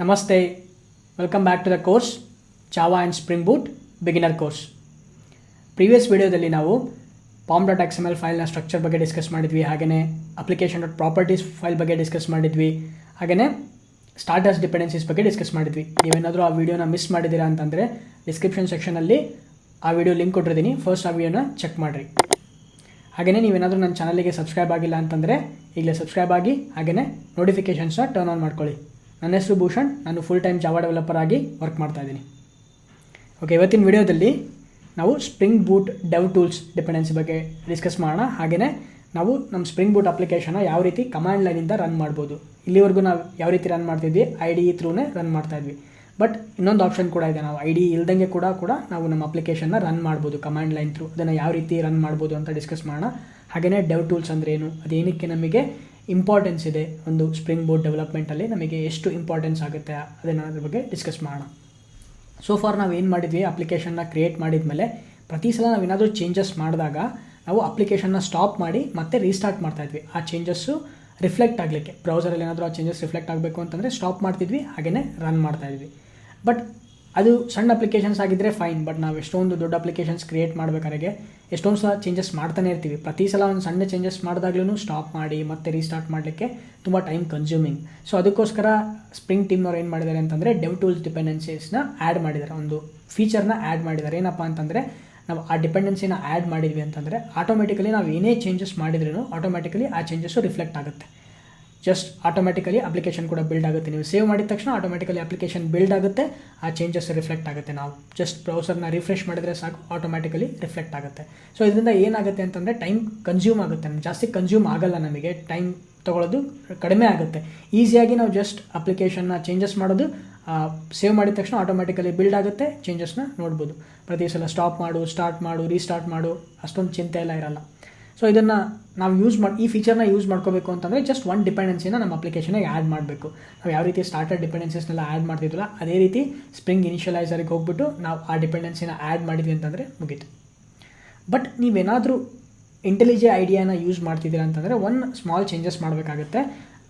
ನಮಸ್ತೆ. Welcome back to the course Java and spring boot beginner course previous ವಿಡಿಯೋದಲ್ಲಿ ನಾವು pom dot X M L ಫೈಲ್ನ structure ಬಗ್ಗೆ discuss ಮಾಡಿದ್ವಿ ಹಾಗೆಯೇ application dot properties file ಬಗ್ಗೆ discuss ಮಾಡಿದ್ವಿ ಹಾಗೆಯೇ ಸ್ಟಾರ್ಟರ್ಸ್ ಡಿಪೆಂಡೆನ್ಸೀಸ್ ಬಗ್ಗೆ ಡಿಸ್ಕಸ್ ಮಾಡಿದ್ವಿ. ನೀವೇನಾದರೂ ಆ ವಿಡಿಯೋನ ಮಿಸ್ ಮಾಡಿದ್ದೀರಾ ಅಂತಂದರೆ ಡಿಸ್ಕ್ರಿಪ್ಷನ್ ಸೆಕ್ಷನಲ್ಲಿ ಆ ವಿಡಿಯೋ ಲಿಂಕ್ ಕೊಟ್ಟಿರ್ತೀನಿ. ಫಸ್ಟ್ ಆ ವಿಡಿಯೋನ ಚೆಕ್ ಮಾಡಿರಿ. ಹಾಗೆಯೇ ನೀವೇನಾದರೂ ನನ್ನ ಚಾನಲಿಗೆ ಸಬ್ಸ್ಕ್ರೈಬ್ ಆಗಿಲ್ಲ ಅಂತಂದರೆ ಈಗಲೇ ಸಬ್ಸ್ಕ್ರೈಬ್ ಆಗಿ ಹಾಗೆಯೇ ನೋಟಿಫಿಕೇಷನ್ಸ್ನ ಟರ್ನ್ ಆನ್ ಮಾಡ್ಕೊಳ್ಳಿ. ನನ್ನ ಹೆಸರು ಭೂಷಣ್. ನಾನು ಫುಲ್ ಟೈಮ್ ಜಾವಾ ಡೆವಲಪರ್ ಆಗಿ ವರ್ಕ್ ಮಾಡ್ತಾ ಇದ್ದೀನಿ. ಓಕೆ ಇವತ್ತಿನ ವಿಡಿಯೋದಲ್ಲಿ ನಾವು spring boot dev tools dependency ಬಗ್ಗೆ ಡಿಸ್ಕಸ್ ಮಾಡೋಣ. ಹಾಗೆಯೇ ನಾವು ನಮ್ಮ ಸ್ಪ್ರಿಂಗ್ ಬೂಟ್ ಅಪ್ಲಿಕೇಶನ್ನ ಯಾವ ರೀತಿ ಕಮಾಂಡ್ ಲೈನಿಂದ ರನ್ ಮಾಡ್ಬೋದು. ಇಲ್ಲಿವರೆಗೂ ನಾವು ಯಾವ ರೀತಿ ರನ್ ಮಾಡ್ತಿದ್ವಿ? ಐ ಡಿ ಥ್ರೂನೇ ರನ್ ಮಾಡ್ತಾ ಇದ್ವಿ. ಬಟ್ ಇನ್ನೊಂದು ಆಪ್ಷನ್ ಕೂಡ ಇದೆ. ನಾವು ಐ ಡಿ ಇಲ್ದಂಗೆ ಕೂಡ ಕೂಡ ನಾವು ನಮ್ಮ ಅಪ್ಲಿಕೇಶನ್ನ ರನ್ ಮಾಡ್ಬೋದು ಕಮಾಂಡ್ ಲೈನ್ ಥ್ರೂ ಅದನ್ನು ಯಾವ ರೀತಿ ರನ್ ಮಾಡ್ಬೋದು ಅಂತ ಡಿಸ್ಕಸ್ ಮಾಡೋಣ. ಹಾಗೆಯೇ ಡೆವ್ ಟೂಲ್ಸ್ ಅಂದ್ರೇನು ಅದೇನಕ್ಕೆ ನಮಗೆ ಇಂಪಾರ್ಟೆನ್ಸ್ ಇದೆ ಒಂದು ಸ್ಪ್ರಿಂಗ್ ಬೋರ್ಡ್ ಡೆವಲಪ್ಮೆಂಟಲ್ಲಿ ನಮಗೆ ಎಷ್ಟು ಇಂಪಾರ್ಟೆನ್ಸ್ ಆಗುತ್ತೆ ಅದನ್ನು ಅದ್ರ ಬಗ್ಗೆ ಡಿಸ್ಕಸ್ ಮಾಡೋಣ. ಸೊ ಫಾರ್ ನಾವು ಏನು ಮಾಡಿದ್ವಿ? ಅಪ್ಲಿಕೇಶನ್ನ ಕ್ರಿಯೇಟ್ ಮಾಡಿದ್ಮೇಲೆ ಪ್ರತಿ ಸಲ ನಾವು ಏನಾದರೂ ಚೇಂಜಸ್ ಮಾಡಿದಾಗ ನಾವು ಅಪ್ಲಿಕೇಶನ್ನ ಸ್ಟಾಪ್ ಮಾಡಿ ಮತ್ತೆ ರೀಸ್ಟಾರ್ಟ್ ಮಾಡ್ತಾ ಇದ್ವಿ. ಆ ಚೇಂಜಸ್ಸು ರಿಫ್ಲೆಕ್ಟ್ ಆಗಲಿಕ್ಕೆ. ಬ್ರೌಸರಲ್ಲಿ ಏನಾದರೂ ಆ ಚೇಂಜಸ್ ರಿಫ್ಲೆಕ್ಟ್ ಆಗಬೇಕು ಅಂತಂದರೆ ಸ್ಟಾಪ್ ಮಾಡ್ತಿದ್ವಿ ಹಾಗೆಯೇ ರನ್ ಮಾಡ್ತಾಯಿದ್ವಿ ಬಟ್ ಅದು ಸಣ್ಣ ಅಪ್ಲಿಕೇಶನ್ಸ್ ಆಗಿದ್ದರೆ ಫೈನ್ ಬಟ್ ನಾವು ಎಷ್ಟೊಂದು ದೊಡ್ಡ ಅಪ್ಲಿಕೇಶನ್ಸ್ ಕ್ರಿಯೇಟ್ ಮಾಡಬೇಕಾದ್ರೆ ಎಷ್ಟೊಂದು ಸಲ ಚೇಂಜಸ್ ಮಾಡ್ತಾನೆ ಇರ್ತೀವಿ. ಪ್ರತಿ ಸಲ ಒಂದು ಸಣ್ಣ ಚೇಂಜಸ್ ಮಾಡಿದಾಗ್ಲೂ ಸ್ಟಾಪ್ ಮಾಡಿ ಮತ್ತೆ ರೀಸ್ಟಾರ್ಟ್ ಮಾಡಲಿಕ್ಕೆ ತುಂಬ ಟೈಮ್ ಕನ್ಸ್ಯೂಮಿಂಗ್ ಸೊ ಅದಕ್ಕೋಸ್ಕರ ಸ್ಪ್ರಿಂಗ್ ಟೀಮ್ನವ್ರು ಏನು ಮಾಡಿದ್ದಾರೆ ಅಂತಂದರೆ ಡೆವ್ ಟೂಲ್ಸ್ ಡಿಪೆಂಡೆನ್ಸೀಸ್ನ ಆ್ಯಡ್ ಮಾಡಿದ್ದಾರೆ. ಒಂದು ಫೀಚರ್ನ ಆ್ಯಡ್ ಮಾಡಿದ್ದಾರೆ. ಏನಪ್ಪ ಅಂತಂದರೆ ನಾವು ಆ ಡಿಪೆಂಡೆನ್ಸಿನ ಆ್ಯಡ್ ಮಾಡಿದ್ವಿ ಅಂತಂದರೆ ಆಟೋಮೆಟಿಕಲಿ ನಾವು ಏನೇ ಚೇಂಜಸ್ ಮಾಡಿದ್ರೂ ಆಟೋಮೆಟಿಕಲಿ ಆ ಚೇಂಜಸ್ಸು ರಿಫ್ಲೆಕ್ಟ್ ಆಗುತ್ತೆ. ಜಸ್ಟ್ ಆಟೋಮೆಟಿಕಲಿ ಅಪ್ಲಿಕೇಶನ್ ಕೂಡ ಬಿಲ್ಡ್ ಆಗುತ್ತೆ. ನೀವು ಸೇವ್ ಮಾಡಿದ ತಕ್ಷಣ ಆಟೋಮೆಟಿಕಲಿ ಅಪ್ಲಿಕೇಶನ್ ಬಿಲ್ಡ್ ಆಗುತ್ತೆ. ಆ ಚೇಂಜಸ್ ರಿಫ್ಲೆಕ್ಟ್ ಆಗುತ್ತೆ. ನಾವು ಜಸ್ಟ್ ಬ್ರೌಸರ್ನ ರಿಫ್ರೆಶ್ ಮಾಡಿದರೆ ಸಾಕು ಆಟೋಮೆಟಿಕಲಿ ರಿಫ್ಲೆಕ್ಟ್ ಆಗುತ್ತೆ. ಸೊ ಇದರಿಂದ ಏನಾಗುತ್ತೆ ಅಂತಂದರೆ ಟೈಮ್ ಕನ್ಸ್ಯೂಮ್ ಆಗುತ್ತೆ. ಜಾಸ್ತಿ ಕನ್ಸ್ಯೂಮ್ ಆಗಲ್ಲ ನಮಗೆ. ಟೈಮ್ ತೊಗೊಳ್ಳೋದು ಕಡಿಮೆ ಆಗುತ್ತೆ. ಈಸಿಯಾಗಿ ನಾವು ಜಸ್ಟ್ ಅಪ್ಲಿಕೇಶನ್ನ ಚೇಂಜಸ್ ಮಾಡೋದು ಸೇವ್ ಮಾಡಿದ ತಕ್ಷಣ ಆಟೋಮೆಟಿಕಲಿ ಬಿಲ್ಡ್ ಆಗುತ್ತೆ ಚೇಂಜಸ್ನ ನೋಡ್ಬೋದು. ಪ್ರತಿ ಸಲ ಸ್ಟಾಪ್ ಮಾಡು ಸ್ಟಾರ್ಟ್ ಮಾಡು ರೀಸ್ಟಾರ್ಟ್ ಮಾಡು, ಅಷ್ಟೊಂದು ಚಿಂತೆ ಎಲ್ಲ ಇರಲ್ಲ. ಸೊ ಇದನ್ನು ನಾವು ಯೂಸ್ ಮಾಡಿ, ಈ ಫೀಚರ್ನ ಯೂಸ್ ಮಾಡ್ಕೋಬೇಕು ಅಂತಂದರೆ ಜಸ್ಟ್ ಒನ್ ಡಿಪೆಂಡೆನ್ಸಿನ ನಮ್ಮ ಅಪ್ಲಿಕೇಶನ್ಗೆ ಆ್ಯಡ್ ಮಾಡಬೇಕು. ನಾವು ಯಾವ ರೀತಿ ಸ್ಟಾರ್ಟರ್ ಡಿಪೆಂಡೆನ್ಸೀಸ್ನೆಲ್ಲ ಆ್ಯಡ್ ಮಾಡ್ತಿದ್ವಲ್ಲ, ಅದೇ ರೀತಿ ಸ್ಪ್ರಿಂಗ್ ಇನಿಷಿಯಲೈಸರ್ಗೆ ಹೋಗ್ಬಿಟ್ಟು ನಾವು ಆ ಡಿಪೆಂಡೆನ್ಸಿನ ಆ್ಯಡ್ ಮಾಡಿದ್ವಿ ಅಂತಂದರೆ ಮುಗೀತು. ಬಟ್ ನೀವೇನಾದರೂ ಇಂಟೆಲಿಜೆ ಐಡಿಯಾನ ಯೂಸ್ ಮಾಡ್ತಿದ್ದೀರಾ ಅಂತಂದರೆ ಒನ್ ಸ್ಮಾಲ್ ಚೇಂಜಸ್ ಮಾಡಬೇಕಾಗುತ್ತೆ.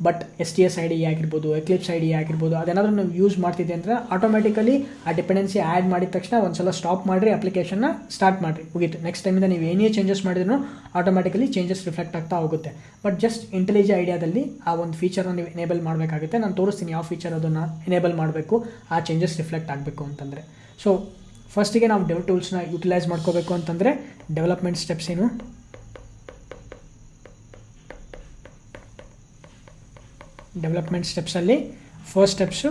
But S T S I D ಆಗಿರ್ಬೋದು ಎಕ್ಲಿಪ್ಸ್ ಐ ಡಿ ಆಗಿರ್ಬೋದು, ಅದೇನಾದರೂ ನೀವು ಯೂಸ್ ಮಾಡ್ತಿದ್ದೆ ಅಂದರೆ ಆಟೋಮೆಟಿಕಲಿ ಆ ಡಿಪೆಂಡೆನ್ಸಿ ಆ್ಯಡ್ ಮಾಡಿದ ತಕ್ಷಣ ಒಂದು ಸಲ ಸ್ಟಾಪ್ ಮಾಡಿರಿ ಅಪ್ಲಿಕೇಶನ್ನ ಸ್ಟಾರ್ಟ್ ಮಾಡಿರಿ, ಮುಗೀತು. ನೆಕ್ಸ್ಟ್ ಟೈಮಿಂದ ನೀವು ಏನೇ ಚೇಂಜಸ್ ಮಾಡಿದ್ರು ಆಟೋಮೆಟಿಕಲಿ ಚೇಂಜಸ್ ರಿಫ್ಲೆಕ್ಟ್ ಆಗ್ತಾ ಹೋಗುತ್ತೆ. ಬಟ್ ಜಸ್ಟ್ ಇಂಟೆಲಿಜೆ ಐಡಿಯಾದಲ್ಲಿ ಆ ಒಂದು ಫೀಚರ್ನ ನೀವು ಎನೇಬಲ್ ಮಾಡಬೇಕಾಗುತ್ತೆ. ನಾನು ತೋರಿಸ್ತೀನಿ ಯಾವ ಫೀಚರ್ ಅದನ್ನು ಎನೇಬಲ್ ಮಾಡಬೇಕು, ಆ ಚೇಂಜಸ್ ರಿಫ್ಲೆಕ್ಟ್ ಆಗಬೇಕು ಅಂತಂದರೆ. ಸೊ ಫಸ್ಟಿಗೆ ನಾವು ಡೆವ್ ಟೂಲ್ಸ್ನ ಯುಟಿಲೈಸ್ ಮಾಡ್ಕೋಬೇಕು ಅಂತಂದರೆ ಡೆವಲಪ್ಮೆಂಟ್ ಸ್ಟೆಪ್ಸ್ ಏನು? Development ಸ್ಟೆಪ್ಸಲ್ಲಿ first steps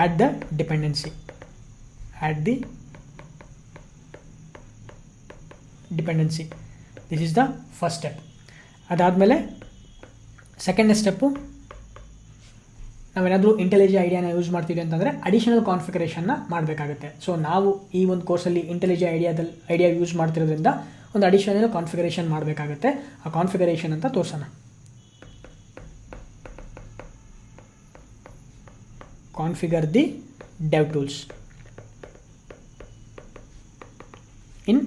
add the dependency add the dependency this is the first step ಅದಾದಮೇಲೆ ಸೆಕೆಂಡ್ ಸ್ಟೆಪ್ಪು ನಾವೇನಾದರೂ ಇಂಟೆಲಿಜೆ ಐಡಿಯಾನ ಯೂಸ್ ಮಾಡ್ತೀವಿ ಅಂತಂದರೆ ಅಡಿಷನಲ್ ಕಾನ್ಫಿಗರೇಷನ್ನ ಮಾಡಬೇಕಾಗುತ್ತೆ. ಸೊ ನಾವು ಈ ಒಂದು ಕೋರ್ಸಲ್ಲಿ ಇಂಟೆಲಿಜೆ ಐಡಿಯಾದಲ್ಲಿ ಐಡಿಯಾ ಯೂಸ್ ಮಾಡ್ತಿರೋದ್ರಿಂದ ಒಂದು ಅಡಿಷನಲ್ ಕಾನ್ಫಿಗರೇಷನ್ ಮಾಡಬೇಕಾಗುತ್ತೆ. ಆ ಕಾನ್ಫಿಗರೇಷನ್ ಅಂತ ತೋರಿಸೋಣ. Configure the dev tools in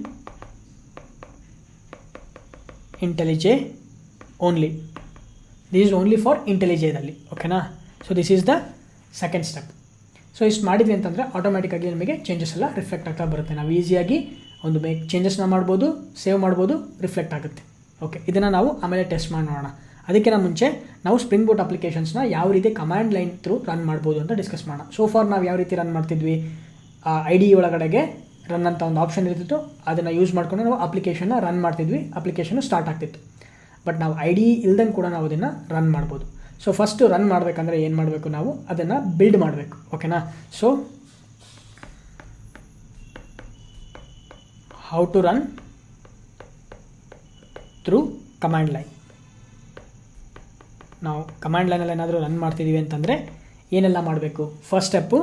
IntelliJ only. This is only for IntelliJ ದಲ್ಲಿ ಓಕೆನಾ so this is the second step so ಇಷ್ಟು ಮಾಡಿದ್ವಿ ಅಂತಂದರೆ ಆಟೋಮೆಟಿಕ್ಕಾಗಿ ನಮಗೆ ಚೇಂಜಸ್ ಎಲ್ಲ ರಿಫ್ಲೆಕ್ಟ್ ಆಗ್ತಾ ಬರುತ್ತೆ. ನಾವು ಈಸಿಯಾಗಿ ಒಂದು ಮೇಕ್ ಚೇಂಜಸ್ನ ಮಾಡ್ಬೋದು ಸೇವ್ ಮಾಡ್ಬೋದು ರಿಫ್ಲೆಕ್ಟ್ ಆಗುತ್ತೆ. ಓಕೆ ಇದನ್ನು ನಾವು ಆಮೇಲೆ ಟೆಸ್ಟ್ ಮಾಡಿ ನೋಡೋಣ. ಅದಕ್ಕಿಂತ ಮುಂಚೆ ನಾವು ಸ್ಪ್ರಿಂಗ್ ಬೋಟ್ ಅಪ್ಲಿಕೇಶನ್ಸ್ನ ಯಾವ ರೀತಿ ಕಮಾಂಡ್ ಲೈನ್ ಥ್ರೂ ರನ್ ಮಾಡ್ಬೋದು ಅಂತ ಡಿಸ್ಕಸ್ ಮಾಡೋಣ. ಸೊ ಫಾರ್ ನಾವು ಯಾವ ರೀತಿ ರನ್ ಮಾಡ್ತಿದ್ವಿ? ಐ ಡಿ ಒಳಗಡೆಗೆ ರನ್ ಅಂತ ಒಂದು ಆಪ್ಷನ್ ಇರ್ತಿತ್ತು. ಅದನ್ನು ಯೂಸ್ ಮಾಡ್ಕೊಂಡು ನಾವು ಅಪ್ಲಿಕೇಶನ್ನ ರನ್ ಮಾಡ್ತಿದ್ವಿ. ಅಪ್ಲಿಕೇಶನ್ ಸ್ಟಾರ್ಟ್ ಆಗ್ತಿತ್ತು. ಬಟ್ ನಾವು ಐ ಡಿ ಇಲ್ದಂಗೆ ಕೂಡ ನಾವು ಅದನ್ನು ರನ್ ಮಾಡ್ಬೋದು. ಸೊ ಫಸ್ಟು ರನ್ ಮಾಡಬೇಕಂದ್ರೆ ಏನು ಮಾಡಬೇಕು ನಾವು? ಅದನ್ನು ಬಿಲ್ಡ್ ಮಾಡಬೇಕು. ಓಕೆನಾ so how to run through command line ನಾವು ಕಮಾಂಡ್ ಲೈನಲ್ಲಿ ಏನಾದರೂ ರನ್ ಮಾಡ್ತಿದ್ದೀವಿ ಅಂತಂದರೆ ಏನೆಲ್ಲ ಮಾಡಬೇಕು? First step